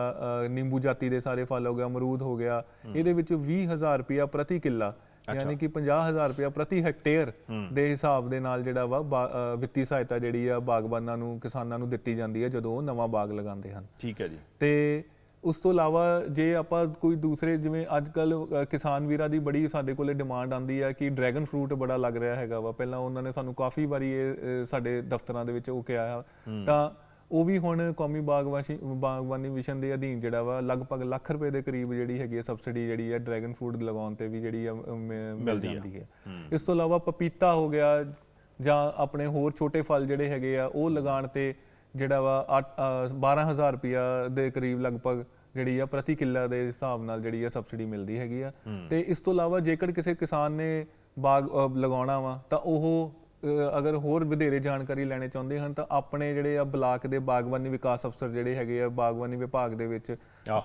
ਨਿੰਬੂ ਜਾਤੀ ਦੇ ਸਾਰੇ ਫਲ ਹੋ ਗਿਆ ਅਮਰੂਦ ਹੋ ਗਿਆ ਇਹਦੇ ਵਿੱਚ 20000 ਰੁਪਇਆ ਪ੍ਰਤੀ ਕਿੱਲਾ ਯਾਨੀ ਕਿ 50000 ਰੁਪਇਆ ਪ੍ਰਤੀ ਹੈਕਟੇਅਰ ਦੇ ਹਿਸਾਬ ਦੇ ਨਾਲ ਜਿਹੜਾ ਵਾ ਵਿੱਤੀ ਸਹਾਇਤਾ ਜਿਹੜੀ ਆ ਬਾਗਬਾਨਾਂ ਨੂੰ ਕਿਸਾਨਾਂ ਨੂੰ ਦਿੱਤੀ ਜਾਂਦੀ ਹੈ ਜਦੋਂ ਉਹ ਨਵਾਂ ਬਾਗ ਲਗਾਉਂਦੇ ਹਨ। ਠੀਕ ਹੈ ਜੀ। ਤੇ ਉਸ ਤੋਂ ਇਲਾਵਾ ਜੇ ਆਪਾਂ ਕੋਈ ਦੂਸਰੇ ਜਿਵੇਂ ਅੱਜ ਕੱਲ ਕਿਸਾਨ ਵੀਰਾਂ ਦੀ ਬੜੀ ਸਾਡੇ ਕੋਲੇ ਡਿਮਾਂਡ ਆਂਦੀ ਹੈ ਕਿ ਡਰੈਗਨ ਫਰੂਟ ਬੜਾ ਲੱਗ ਰਿਹਾ ਹੈਗਾ ਵਾ। ਪਹਿਲਾਂ ਉਹਨਾਂ ਨੇ ਸਾਨੂੰ ਕਾਫੀ ਵਾਰੀ ਇਹ ਸਾਡੇ ਦਫ਼ਤਰਾਂ ਦੇ ਵਿੱਚ ਉਹ ਕਿਹਾ ਤਾਂ ਉਹ ਵੀ ਹੁਣ ਕੌਮੀ ਬਾਗਵਾਨੀ ਬਾਗਬਾਨੀ ਮਿਸ਼ਨ ਦੇ ਅਧੀਨ ਜਿਹੜਾ ਵਾ ਲਗਭਗ ਲੱਖ ਰੁਪਏ ਦੇ ਕਰੀਬ ਜਿਹੜੀ ਹੈਗੀ ਹੈ ਸਬਸਿਡੀ ਜਿਹੜੀ ਹੈ ਡਰੈਗਨ ਫਰੂਟ ਲਗਾਉਣ ਤੇ ਵੀ ਜਿਹੜੀ ਮਿਲ ਜਾਂਦੀ ਹੈ ਇਸ ਤੋਂ ਇਲਾਵਾ ਪਪੀਤਾ ਹੋ ਗਿਆ ਜਾਂ ਆਪਣੇ ਹੋਰ ਛੋਟੇ ਫਲ ਜਿਹੜੇ ਹੈਗੇ ਆ ਉਹ ਲਗਾਉਣ ਤੇ ਜਿਹੜਾ ਵਾ ਅੱਠ- ਅਹ 12000 ਰੁਪਿਆ ਦੇ ਕਰੀਬ ਲਗਭਗ ਜਿਹੜੀ ਆ ਪ੍ਰਤੀ ਕਿੱਲਾ ਦੇ ਹਿਸਾਬ ਨਾਲ ਜਿਹੜੀ ਆ ਸਬਸਿਡੀ ਮਿਲਦੀ ਹੈਗੀ ਆ। ਤੇ ਇਸ ਤੋਂ ਇਲਾਵਾ ਜੇਕਰ ਕਿਸੇ ਕਿਸਾਨ ਨੇ ਬਾਗ ਲਗਾਉਣਾ ਵਾ ਤਾਂ ਉਹ ਅਗਰ ਹੋਰ ਵਧੇਰੇ ਜਾਣਕਾਰੀ ਲੈਣੇ ਚਾਹੁੰਦੇ ਹਨ ਤਾਂ ਆਪਣੇ ਜਿਹੜੇ ਆ ਬਲਾਕ ਦੇ ਬਾਗਬਾਨੀ ਵਿਕਾਸ ਅਫਸਰ ਜਿਹੜੇ ਹੈਗੇ ਆ ਬਾਗਬਾਨੀ ਵਿਭਾਗ ਦੇ ਵਿੱਚ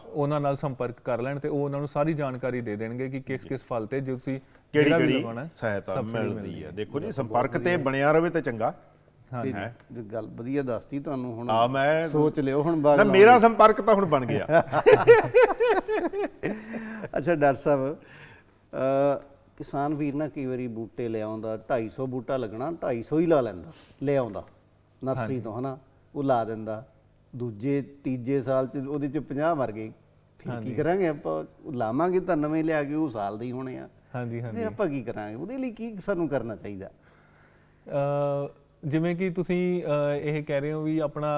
ਉਹਨਾਂ ਨਾਲ ਸੰਪਰਕ ਕਰ ਲੈਣ ਤੇ ਉਹ ਉਹਨਾਂ ਨੂੰ ਸਾਰੀ ਜਾਣਕਾਰੀ ਦੇ ਦੇਣਗੇ ਕਿ ਕਿਸ ਕਿਸ ਫਲ ਤੇ ਜੇ ਤੁਸੀਂ ਕਿਹੜੀ ਜਿਹੜਾ ਵੀ ਲਗਾਉਣਾ ਹੈ, ਸਹਾਇਤਾ ਮਿਲਦੀ ਹੈ। ਦੇਖੋ ਜੀ ਸੰਪਰਕ ਤੇ ਬਣਿਆ ਰਵੇ ਤੇ ਚੰਗਾ। ਤੇ ਜੇ ਗੱਲ ਵਧੀਆ ਦੱਸਤੀ ਤੁਹਾਨੂੰ ਹੁਣ। ਆ ਮੈਂ ਸੋਚ ਲਿਓ ਹੁਣ ਬਾਗ ਨਾ ਮੇਰਾ ਸੰਪਰਕ ਤਾਂ ਹੁਣ ਬਣ ਗਿਆ। ਅੱਛਾ ਡਾਕਟਰ ਸਾਹਿਬ ਅ ਕਿਸਾਨ ਵੀਰ ਨਾ ਕਈ ਵਾਰੀ ਬੂਟੇ ਲੈ ਆਉਂਦਾ 250 ਬੂਟਾ ਲੱਗਣਾ 250 ਹੀ ਲਾ ਲੈਂਦਾ ਲੈ ਆਉਂਦਾ ਨਰਸਰੀ ਤੋਂ ਹਨਾ ਉਹ ਲਾ ਦਿੰਦਾ। ਦੂਜੇ ਤੀਜੇ ਸਾਲ ਚ ਉਹਦੇ ਚ 50 ਮਰ ਗਏ। ਫਿਰ ਕੀ ਕਰਾਂਗੇ ਆਪਾਂ? ਲਾਵਾਂਗੇ ਤਾਂ ਨਵੇਂ ਲਿਆ ਕੇ ਉਹ ਸਾਲ ਦੇ ਹੀ ਹੋਣੇ ਆ। ਹਾਂਜੀ ਹਾਂਜੀ। ਫਿਰ ਆਪਾਂ ਕੀ ਕਰਾਂਗੇ? ਉਹਦੇ ਲਈ ਕੀ ਸਾਨੂੰ ਕਰਨਾ ਚਾਹੀਦਾ? ਅ, ਜਿਵੇਂ ਕਿ ਤੁਸੀਂ ਇਹ ਕਹਿ ਰਹੇ ਹੋ ਵੀ ਆਪਣਾ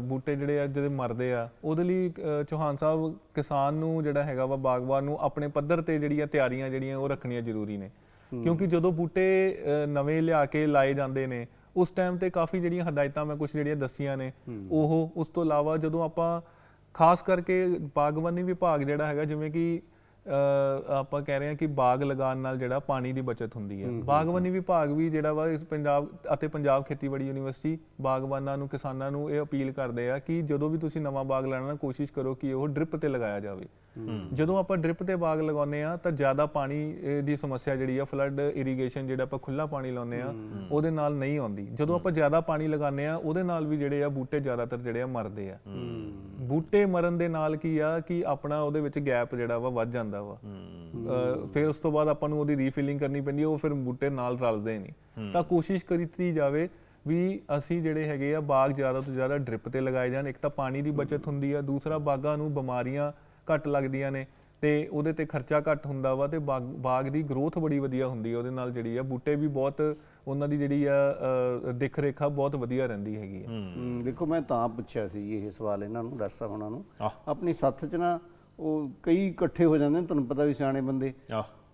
ਬੂਟੇ ਜਿਹੜੇ ਆ ਜਿਹੜੇ ਮਰਦੇ ਆ ਉਹਦੇ ਲਈ ਚੌਹਾਨ ਸਾਹਿਬ ਕਿਸਾਨ ਨੂੰ ਜਿਹੜਾ ਹੈਗਾ ਵਾ ਬਾਗਬਾਨ ਨੂੰ ਆਪਣੇ ਪੱਧਰ ਤੇ ਜਿਹੜੀਆਂ ਤਿਆਰੀਆਂ ਜਿਹੜੀਆਂ ਉਹ ਰੱਖਣੀਆਂ ਜ਼ਰੂਰੀ ਨੇ। ਕਿਉਂਕਿ ਜਦੋਂ ਬੂਟੇ ਨਵੇਂ ਲਿਆ ਕੇ ਲਾਏ ਜਾਂਦੇ ਨੇ ਉਸ ਟਾਈਮ ਤੇ ਕਾਫੀ ਜਿਹੜੀਆਂ ਹਦਾਇਤਾਂ ਮੈਂ ਕੁਝ ਜਿਹੜੀਆਂ ਦੱਸੀਆਂ ਨੇ ਉਹ ਉਸ ਤੋਂ ਇਲਾਵਾ ਜਦੋਂ ਆਪਾਂ ਖਾਸ ਕਰਕੇ ਬਾਗਬਾਨੀ ਵਿਭਾਗ ਜਿਹੜਾ ਹੈਗਾ ਜਿਵੇਂ ਕਿ ਆਪਾਂ ਕਹਿ ਰਹੇ ਹਾਂ ਕਿ ਬਾਗ ਲਗਾਉਣ ਨਾਲ ਜਿਹੜਾ ਪਾਣੀ ਦੀ ਬਚਤ ਹੁੰਦੀ ਹੈ। ਬਾਗਬਾਨੀ ਵਿਭਾਗ ਵੀ ਜਿਹੜਾ ਵਾ ਇਸ ਪੰਜਾਬ ਅਤੇ ਪੰਜਾਬ ਖੇਤੀਬਾੜੀ ਯੂਨੀਵਰਸਿਟੀ ਬਾਗਬਾਨਾਂ ਨੂੰ ਕਿਸਾਨਾਂ ਨੂੰ ਇਹ ਅਪੀਲ ਕਰਦੇ ਆ ਕਿ ਜਦੋਂ ਵੀ ਤੁਸੀਂ ਨਵਾਂ ਬਾਗ ਲਾਣਾ ਕੋਸ਼ਿਸ਼ ਕਰੋ ਕਿ ਉਹ ਡ੍ਰਿਪ ਤੇ ਲਗਾਇਆ ਜਾਵੇ। ਜਦੋਂ ਆਪਾਂ ਡ੍ਰਿਪ ਤੇ ਬਾਗ ਲਗਾਉਂਦੇ ਆ ਤਾਂ ਜ਼ਿਆਦਾ ਪਾਣੀ ਦੀ ਸਮੱਸਿਆ ਜਿਹੜੀ ਆ ਫਲੱਡ ਇਰੀਗੇਸ਼ਨ ਜਿਹੜਾ ਆਪਾਂ ਖੁੱਲਾ ਪਾਣੀ ਲਾਉਂਦੇ ਆ ਉਹਦੇ ਨਾਲ ਨਹੀਂ ਆਉਂਦੀ। ਜਦੋਂ ਆਪਾਂ ਜ਼ਿਆਦਾ ਪਾਣੀ ਲਗਾਉਂਦੇ ਆ ਉਹਦੇ ਨਾਲ ਵੀ ਜਿਹੜੇ ਆ ਬੂਟੇ ਜ਼ਿਆਦਾਤਰ ਜਿਹੜੇ ਆ ਮਰਦੇ ਆ। ਬੂਟੇ ਮਰਨ ਦੇ ਨਾਲ ਕੀ ਆ ਕਿ ਆਪਣਾ ਉਹਦੇ ਵਿੱਚ ਗੈਪ ਜਿਹੜਾ ਵਾ ਵੱਧ ਜਾਂਦਾ ਵਾ। ਫਿਰ ਉਸ ਤੋਂ ਬਾਅਦ ਆਪਾਂ ਨੂੰ ਉਹਦੀ ਰੀਫਿਲਿੰਗ ਕਰਨੀ ਪੈਂਦੀ ਉਹ ਫਿਰ ਬੂਟੇ ਨਾਲ ਰਲਦੇ ਨਹੀਂ। ਤਾਂ ਕੋਸ਼ਿਸ਼ ਕੀਤੀ ਜਾਵੇ ਵੀ ਅਸੀਂ ਜਿਹੜੇ ਹੈਗੇ ਆ ਬਾਗ ਜ਼ਿਆਦਾ ਤੋਂ ਜ਼ਿਆਦਾ ਡ੍ਰਿਪ ਤੇ ਲਗਾਏ ਜਾਣ। ਇੱਕ ਤਾਂ ਪਾਣੀ ਦੀ ਬਚਤ ਹੁੰਦੀ ਆ ਦੂਸਰਾ ਬਾਗਾਂ ਨੂੰ ਬਿਮਾਰੀਆਂ ਘੱਟ ਲੱਗਦੀਆਂ ਨੇ ਤੇ ਉਹਦੇ ਤੇ ਖਰਚਾ ਘੱਟ ਹੁੰਦਾ ਵਾ ਤੇ ਬਾਗ ਬਾਗ ਦੀ ਗਰੋਥ ਬੜੀ ਵਧੀਆ ਹੁੰਦੀ ਆ ਉਹਦੇ ਨਾਲ ਜਿਹੜੀ ਆ ਬੂਟੇ ਵੀ ਬਹੁਤ ਉਹਨਾਂ ਦੀ ਜਿਹੜੀ ਆ ਦਿੱਖ ਰੇਖਾ ਬਹੁਤ ਵਧੀਆ ਰਹਿੰਦੀ ਹੈਗੀ ਆ। ਹਮ, ਦੇਖੋ ਮੈਂ ਤਾਂ ਪੁੱਛਿਆ ਸੀ ਇਹ ਸਵਾਲ ਇਹਨਾਂ ਨੂੰ ਡਾਕਟਰ ਸਾਹਿਬ ਉਹਨਾਂ ਨੂੰ। ਆਪਣੀ ਸੱਥ 'ਚ ਨਾ ਉਹ ਕਈ ਇਕੱਠੇ ਹੋ ਜਾਂਦੇ ਨੇ ਤੁਹਾਨੂੰ ਪਤਾ ਵੀ ਸਿਆਣੇ ਬੰਦੇ।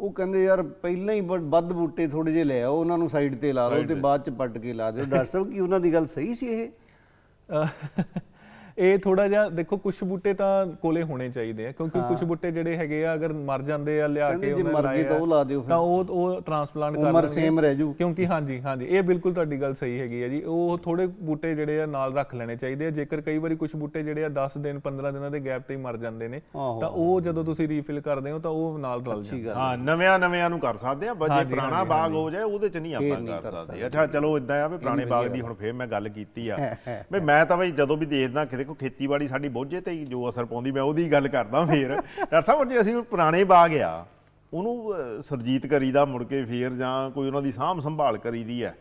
ਉਹ ਕਹਿੰਦੇ ਯਾਰ ਪਹਿਲਾਂ ਹੀ ਵੱਧ ਬੂਟੇ ਥੋੜੇ ਜਿਹੇ ਲੈ ਆਓ ਉਹਨਾਂ ਨੂੰ ਸਾਈਡ ਤੇ ਲਾ ਲਓ ਤੇ ਬਾਅਦ 'ਚ ਪੱਟ ਕੇ ਲਾ ਦਿਓ। ਡਾਕਟਰ ਸਾਹਿਬ ਕੀ ਉਹਨਾਂ ਦੀ ਗੱਲ ਸਹੀ ਸੀ ਇਹ? ਇਹ ਥੋੜਾ ਜਿਹਾ ਦੇਖੋ ਕੁਝ ਬੂਟੇ ਤਾਂ ਕੋਲੇ ਹੋਣੇ ਚਾਹੀਦੇ ਆ ਕਿਉਂਕਿ ਕੁਝ ਬੂਟੇ ਜਿਹੜੇ ਹੈਗੇ ਆ ਅਗਰ ਮਰ ਜਾਂਦੇ ਆ ਲਿਆ ਕੇ ਜੇ ਉਹਨਾਂ ਮਰ ਲਾਏ ਗਏ ਤਾਂ ਆ, ਉਹ ਲਾ ਦਿਓ ਫਿਰ। ਤਾਂ ਉਹ ਉਹ ਟ੍ਰਾਂਸਪਲਾਂਟ ਕਰ ਉਮਰ same ਰਹਿ ਜੂ। ਕਿਉਂਕਿ ਹਾਂਜੀ ਹਾਂਜੀ ਇਹ ਬਿਲਕੁਲ ਤੁਹਾਡੀ ਗੱਲ ਸਹੀ ਹੈਗੀ ਹੈ ਜੀ। ਉਹ ਥੋੜੇ ਬੂਟੇ ਜਿਹੜੇ ਆ ਨਾਲ ਰੱਖ ਲੈਣੇ ਚਾਹੀਦੇ ਆ। ਜੇਕਰ ਕਈ ਵਾਰੀ ਕੁਝ ਬੂਟੇ ਜਿਹੜੇ ਆ 10 ਦਿਨ 15 ਦਿਨਾਂ ਦੇ ਗੈਪ ਤੇ ਹੀ ਮਰ ਜਾਂਦੇ ਨੇ। ਤਾਂ ਉਹ ਜਦੋਂ ਤੁਸੀਂ ਰੀਫਿਲ ਕਰਦੇ ਹੋ ਤਾਂ ਉਹ ਨਾਲ ਰਲ ਜਾਂਦੇ। ਹਾਂ ਨਵਿਆਂ ਨਵਿਆਂ ਨੂੰ ਕਰ ਸਕਦੇ ਆ ਬਜੇ ਹਾਂਜੀ, ਪੁਰਾਣਾ ਬਾਗ ਹੋ ਜਾਏ ਉਹਦੇ ਚ ਨਹੀਂ ਆਪਾਂ ਕਰ ਸਕਦੇ। ਅੱਛਾ ਚਲੋ ਇਦਾਂ ਆ ਵੀ ਪੁਰਾਣੇ ਬਾਗ ਦੀ ਹੁਣ ਫੇਰ ਮੈਂ ਗੱਲ ਕੀਤੀ ਆ। ਵੀ ਮੈਂ ਤਾਂ ਬਈ ਜਦੋਂ ਵੀ ਦੇਖਦਾ ਕਿਤੇ ਕੋਈ ਖੇਤੀਬਾੜੀ ਸਾਡੀ ਬੋਝੇ ਤੇ ਹੀ ਜੋ ਅਸਰ ਪਾਉਂਦੀ ਮੈਂ ਉਹਦੀ ਗੱਲ ਕਰਦਾ ਫੇਰ। ਡਾਕਟਰ ਸਾਹਿਬ ਜੇ ਅਸੀਂ ਪੁਰਾਣੇ ਬਾਗ ਆ ਉਹਨੂੰ ਅਹ, ਸੁਰਜੀਤ ਕਰੀਦਾ ਮੁੜ ਕੇ ਫੇਰ ਜਾਂ ਕੋਈ ਉਹਨਾਂ ਦੀ ਸਾਂਭ ਸੰਭਾਲ ਕਰੀਦੀ ਹੈ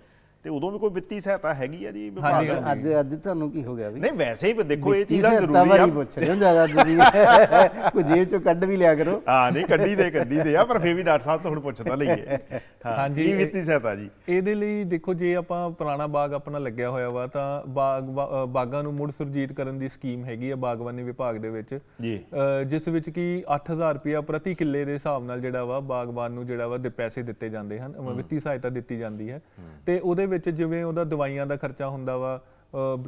ਤੇ ਉਦੋਂ ਵੀ ਕੋਈ ਵਿੱਤੀ ਸਹਾਇਤਾ ਹੈਗੀ ਆ ਜੀ ਵਿਭਾਗ ਹਾਂਜੀ? ਅੱਜ ਅੱਜ ਤੁਹਾਨੂੰ ਕੀ ਹੋ ਗਿਆ ਵੀ? ਨਹੀਂ ਵੈਸੇ ਹੀ ਦੇਖੋ ਇਹ ਚੀਜ਼ਾਂ ਜ਼ਰੂਰੀ ਆ। ਪੁੱਛ ਰਹੇ ਹੋ ਜ਼ਿਆਦਾ ਤੁਸੀਂ। ਕੋਈ ਜੇਬ ਚੋਂ ਕੱਢ ਵੀ ਲਿਆ ਕਰੋ। ਹਾਂ ਨਹੀਂ ਕੱਢੀ ਦੇ ਕੱਢੀ ਦੇ ਆ ਪਰ ਫੇਰ ਵੀ ਡਾਕਟਰ ਸਾਹਿਬ ਤੋਂ ਹੁਣ ਪੁੱਛ ਤਾਂ ਲਈਏ। ਹਾਂ ਹਾਂਜੀ, ਇਹ- ਵਿੱਤੀ ਸਹਾਇਤਾ ਜੀ? ਇਹਦੇ ਲਈ ਦੇਖੋ ਜੇ ਆਪਾਂ ਪੁਰਾਣਾ ਬਾਗ ਆਪਣਾ ਲੱਗਿਆ ਹੋਇਆ ਵਾ ਤਾਂ ਬਾਗ ਬਾ- ਅ, ਬਾਗਾਂ ਨੂੰ ਮੁੜ ਸੁਰਜੀਤ ਕਰਨ ਦੀ ਸਕੀਮ ਹੈਗੀ ਆ ਬਾਗਬਾਨੀ ਵਿਭਾਗ ਦੇ ਵਿੱਚ। ਜੀ। ਅ, ਜਿਸ ਵਿੱਚ ਕਿ 8000 ਰੁਪਇਆ ਪ੍ਰਤੀ ਕਿੱਲੇ ਦੇ ਹਿਸਾਬ ਨਾਲ ਜਿਹੜਾ ਵਾ ਬਾਗਬਾਨ ਨੂੰ ਜਿਹੜਾ ਵਾ ਦੇ ਪੈਸੇ ਦਿੱਤੇ ਜਾਂਦੇ ਹਨ ਅ, ਵਿੱਤੀ ਸਹਾਇਤਾ ਦਿੱਤੀ ਜਾਂਦੀ ਹੈ। ਤੇ ਉਹਦੇ ਵਿੱਚ ਜਿਵੇਂ ਉਹਦਾ ਦਵਾਈਆਂ ਦਾ ਖਰਚਾ ਹੁੰਦਾ ਵਾ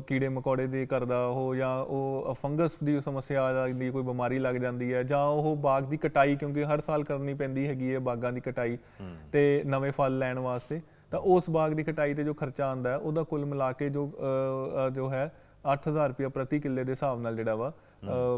ਕੀੜੇ ਮਕੌੜੇ ਦੇ ਕਰਦਾ ਉਹ ਜਾਂ ਉਹ ਫੰਗਸ ਦੀ ਸਮੱਸਿਆ ਆ ਜਾਂਦੀ ਕੋਈ ਬਿਮਾਰੀ ਲੱਗ ਜਾਂਦੀ ਹੈ ਜਾਂ ਉਹ ਬਾਗ ਦੀ ਕਟਾਈ ਕਿਉਂਕਿ ਹਰ ਸਾਲ ਕਰਨੀ ਪੈਂਦੀ ਹੈਗੀ ਹੈ ਬਾਗਾਂ ਦੀ ਕਟਾਈ ਤੇ ਨਵੇਂ ਫਲ ਲੈਣ ਵਾਸਤੇ ਤਾਂ ਉਸ ਬਾਗ ਦੀ ਕਟਾਈ ਤੇ ਜੋ ਖਰਚਾ ਆਂਦਾ ਹੈ ਉਹਦਾ ਕੁੱਲ ਮਿਲਾ ਕੇ ਜੋ ਜੋ ਹੈ 8000 ਰੁਪਏ ਪ੍ਰਤੀ ਕਿੱਲੇ ਦੇ ਹਿਸਾਬ ਨਾਲ ਜਿਹੜਾ ਵਾ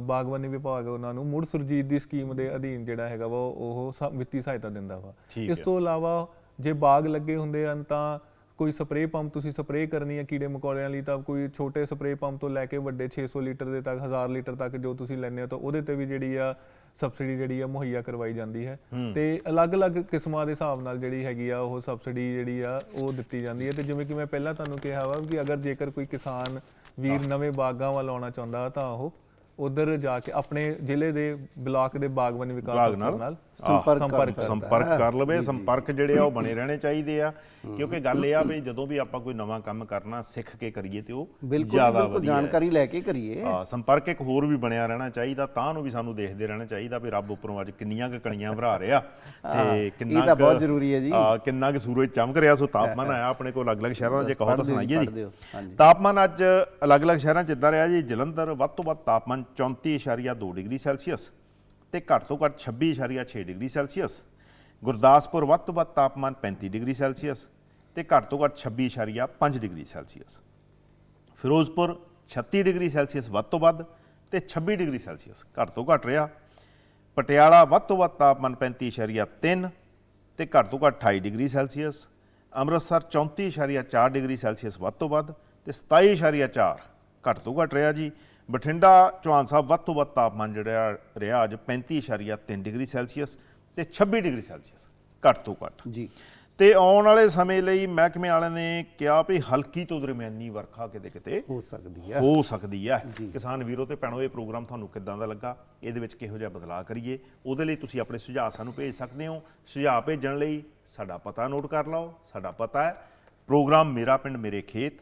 ਬਾਗਬਾਨੀ ਵਿਭਾਗ ਉਹਨਾਂ ਨੂੰ ਮੁੜ ਸੁਰਜੀਤ ਦੀ ਸਕੀਮ ਦੇ ਅਧੀਨ ਜਿਹੜਾ ਹੈਗਾ ਵਾ ਉਹ ਵਿੱਤੀ ਸਹਾਇਤਾ ਦਿੰਦਾ ਵਾ। ਇਸ ਤੋਂ ਇਲਾਵਾ ਜੇ ਬਾਗ ਲੱਗੇ ਹੁੰਦੇ ਹਨ ਤਾਂ ਕੋਈ ਸਪਰੇਅ ਪੰਪ ਤੁਸੀਂ ਸਪਰੇਅ ਕਰਨੀ ਹੈ ਕੀੜੇ ਮਕੌੜਿਆਂ ਲਈ ਤਾਂ ਕੋਈ ਛੋਟੇ ਸਪਰੇਅ ਪੰਪ ਤੋਂ ਲੈ ਕੇ ਵੱਡੇ 600 ਲੀਟਰ ਦੇ ਤੱਕ 1000 ਲੀਟਰ ਤੱਕ ਜੋ ਤੁਸੀਂ ਲੈਂਦੇ ਹੋ ਤਾਂ ਉਹਦੇ ਤੇ ਵੀ ਜਿਹੜੀ ਆ ਸਬਸਿਡੀ ਜਿਹੜੀ ਆ ਮੁਹੱਈਆ ਕਰਵਾਈ ਜਾਂਦੀ ਹੈ। ਤੇ ਅਲੱਗ-ਅਲੱਗ ਕਿਸਮਾਂ ਦੇ ਹਿਸਾਬ ਨਾਲ ਜਿਹੜੀ ਹੈਗੀ ਆ ਉਹ ਸਬਸਿਡੀ ਜਿਹੜੀ ਆ ਉਹ ਦਿੱਤੀ ਜਾਂਦੀ ਹੈ। ਤੇ ਜਿਵੇਂ ਕਿ ਮੈਂ ਪਹਿਲਾਂ ਤੁਹਾਨੂੰ ਕਿਹਾ ਵਾ ਕਿ ਅਗਰ ਜੇਕਰ ਕੋਈ ਕਿਸਾਨ ਵੀਰ ਨਵੇਂ ਬਾਗਾਂ ਵੱਲ ਆਉਣਾ ਚਾਹੁੰਦਾ ਤਾਂ ਉਹ ਉਧਰ ਜਾ ਕੇ ਆਪਣੇ ਜ਼ਿਲ੍ਹੇ ਦੇ ਬਲਾਕ ਦੇ ਬਾਗਬਾਨੀ ਵਿਕਾਸ ਅਫਸਰ ਨਾਲ ਸੰਪਰਕ ਸੰਪਰਕ ਕਰ ਸੰਪਰਕ ਕਰ ਲਵੇ ਸੰਪਰਕ ਜਿਹੜੇ ਆ ਉਹ ਬਣੇ ਰਹਿਣੇ ਚਾਹੀਦੇ ਆ। ਕਿਉਂਕਿ ਗੱਲ ਇਹ ਆ ਵੀ ਜਦੋਂ ਵੀ ਆਪਾਂ ਕੋਈ ਨਵਾਂ ਕੰਮ ਕਰਨਾ ਸਿੱਖ ਕੇ ਕਰੀਏ ਤੇ ਉਹ ਜ਼ਿਆਦਾ ਬਿਲਕੁਲ ਵਧੀਆ। ਜਾਣਕਾਰੀ ਲੈ ਕੇ ਕਰੀਏ। ਹਾਂ ਸੰਪਰਕ ਇੱਕ ਹੋਰ ਵੀ ਬਣਿਆ ਰਹਿਣਾ ਚਾਹੀਦਾ ਤਾਂ ਨੂੰ ਵੀ ਸਾਨੂੰ ਦੇਖਦੇ ਰਹਿਣਾ ਚਾਹੀਦਾ ਵੀ ਰੱਬ ਉੱਪਰੋਂ ਅੱਜ ਕਿੰਨੀਆਂ ਕੁ ਕਣੀਆਂ ਭਰਾ ਰਿਹਾ ਤੇ ਕਿੰਨਾ ਇਹ ਤਾਂ ਕੁ- ਬਹੁਤ ਜ਼ਰੂਰੀ ਹੈ ਜੀ। ਹਾਂ, ਕਿੰਨਾ ਕਿ ਸੂਰਜ ਚਮਕ ਰਿਹਾ ਸੋ ਤਾਪਮਾਨ ਆਇਆ ਆਪਣੇ ਕੋਲ ਅਲੱਗ-ਅਲੱਗ ਸ਼ਹਿਰਾਂ ਦਾ ਜੇ ਕਹੋ ਤਾਂ ਸੁਣਾਈਏ ਜੀ। ਤਾਪਮਾਨ ਅੱਜ ਅਲੱਗ-ਅਲੱਗ ਸ਼ਹਿਰਾਂ 'ਚ ਇਦਾਂ ਰਿਹਾ ਜੀ ਜਲੰਧਰ ਵੱਧ ਤੋਂ ਵੱਧ ਤਾਪਮਾਨ 34.2 ਡਿਗਰੀ ਸੈਲਸੀਅਸ। ਤੇ ਘੱਟ ਤੋਂ ਘੱਟ 26.6 ਡਿਗਰੀ ਸੈਲਸੀਅਸ, ਗੁਰਦਾਸਪੁਰ ਵੱਧ ਤੋਂ ਵੱਧ ਤਾਪਮਾਨ 35 ਡਿਗਰੀ ਸੈਲਸੀਅਸ ਤੇ ਘੱਟ ਤੋਂ ਘੱਟ 26.5 degree Celsius. Firozpur 36 degree Celsius ਵੱਧ ਤੋਂ ਵੱਧ ਤੇ 26 ਡਿਗਰੀ ਸੈਲਸੀਅਸ ਘੱਟ ਤੋਂ ਘੱਟ ਰਿਹਾ। ਪਟਿਆਲਾ ਵੱਧ ਤੋਂ ਵੱਧ ਤਾਪਮਾਨ 35.3 ਤੇ ਘੱਟ ਤੋਂ ਘੱਟ 28 degree Celsius. Amritsar 34.4 degree Celsius ਵੱਧ ਤੋਂ ਵੱਧ ਤੇ 27.4 ਘੱਟ ਤੋਂ ਘੱਟ ਰਿਹਾ ਜੀ। ਬਠਿੰਡਾ ਚੌਹਾਨ ਸਾਹਿਬ ਵੱਧ ਤੋਂ ਵੱਧ ਤਾਪਮਾਨ ਜਿਹੜਾ ਰਿਹਾ ਅੱਜ 35.3 ਡਿਗਰੀ ਸੈਲਸੀਅਸ ਤੇ 26 ਡਿਗਰੀ ਸੈਲਸੀਅਸ ਘੱਟ ਤੋਂ ਘੱਟ। ਜੀ। ਤੇ ਆਉਣ ਵਾਲੇ ਸਮੇਂ ਲਈ ਮਹਿਕਮੇ ਵਾਲਿਆਂ ਨੇ ਕਿਹਾ ਵੀ ਹਲਕੀ ਤੋਂ ਦਰਮਿਆਨੀ ਵਰਖਾ ਕਿਤੇ ਕਿਤੇ ਹੋ ਸਕਦੀ ਹੈ। ਹੋ ਸਕਦੀ ਹੈ। ਕਿਸਾਨ ਵੀਰੋ ਤੇ ਭੈਣੋ ਇਹ ਪ੍ਰੋਗਰਾਮ ਤੁਹਾਨੂੰ ਕਿੱਦਾਂ ਦਾ ਲੱਗਾ? ਇਹਦੇ ਵਿੱਚ ਕਿਹੋ ਜਿਹਾ ਬਦਲਾਅ ਕਰੀਏ? ਉਹਦੇ ਲਈ ਤੁਸੀਂ ਆਪਣੇ ਸੁਝਾਅ ਸਾਨੂੰ ਭੇਜ ਸਕਦੇ ਹੋ। ਸੁਝਾਅ ਭੇਜਣ ਲਈ ਸਾਡਾ ਪਤਾ ਨੋਟ ਕਰ ਲਓ। ਸਾਡਾ ਪਤਾ ਹੈ ਪ੍ਰੋਗਰਾਮ ਮੇਰਾ ਪਿੰਡ ਮੇਰੇ ਖੇਤ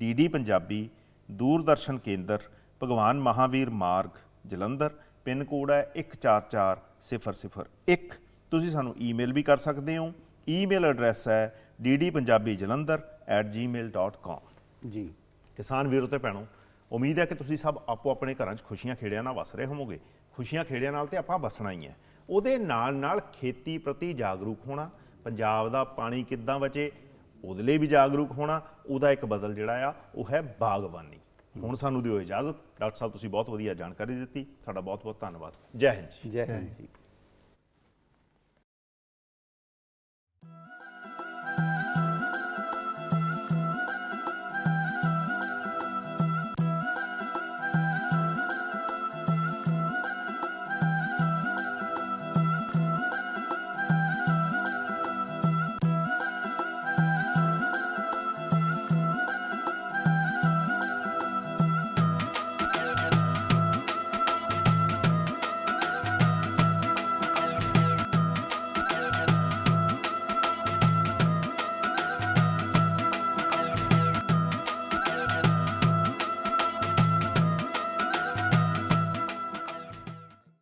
ਡੀਡੀ ਪੰਜਾਬੀ ਦੂਰਦਰਸ਼ਨ ਕੇਂਦਰ ਭਗਵਾਨ ਮਹਾਵੀਰ ਮਾਰਗ, ਜਲੰਧਰ, ਪਿੰਨ ਕੋਡ ਹੈ 144001 ਤੁਸੀਂ ਸਾਨੂੰ ਈਮੇਲ ਵੀ ਕਰ ਸਕਦੇ ਹੋ। ਈਮੇਲ ਐਡਰੈਸ ਹੈ ddpunjabijalandhar@gmail.com ਜੀ, ਕਿਸਾਨ ਵੀਰੋ ਤੇ ਭੈਣੋ, ਉਮੀਦ ਹੈ ਕਿ ਤੁਸੀਂ ਸਭ ਆਪੋ ਆਪਣੇ ਘਰਾਂ 'ਚ ਖੁਸ਼ੀਆਂ ਖੇੜਿਆਂ ਨਾਲ ਵਸ ਰਹੇ ਹੋਵੋਗੇ। ਖੁਸ਼ੀਆਂ ਖੇੜਿਆਂ ਨਾਲ ਤੇ ਆਪਾਂ ਵਸਣਾ ਹੀ ਹੈ। ਉਹਦੇ ਨਾਲ ਨਾਲ ਖੇਤੀ ਪ੍ਰਤੀ ਜਾਗਰੂਕ ਹੋਣਾ, ਪੰਜਾਬ ਦਾ ਪਾਣੀ ਕਿੱਦਾਂ ਬਚੇ, ਉਹਦੇ ਲਈ ਵੀ ਜਾਗਰੂਕ ਹੋਣਾ, ਉਹਦਾ ਇੱਕ ਬਦਲ ਜਿਹੜਾ ਆ, ਉਹ ਹੈ ਬਾਗਬਾਨੀ। ਹੁਣ ਸਾਨੂੰ ਦਿਓ ਇਜਾਜ਼ਤ। ਡਾਕਟਰ ਸਾਹਿਬ, ਤੁਸੀਂ ਬਹੁਤ ਵਧੀਆ ਜਾਣਕਾਰੀ ਦਿੱਤੀ। ਤੁਹਾਡਾ ਬਹੁਤ ਬਹੁਤ ਧੰਨਵਾਦ। ਜੈ ਹਿੰਦ ਜੈ ਹਿੰਦ ਜੀ।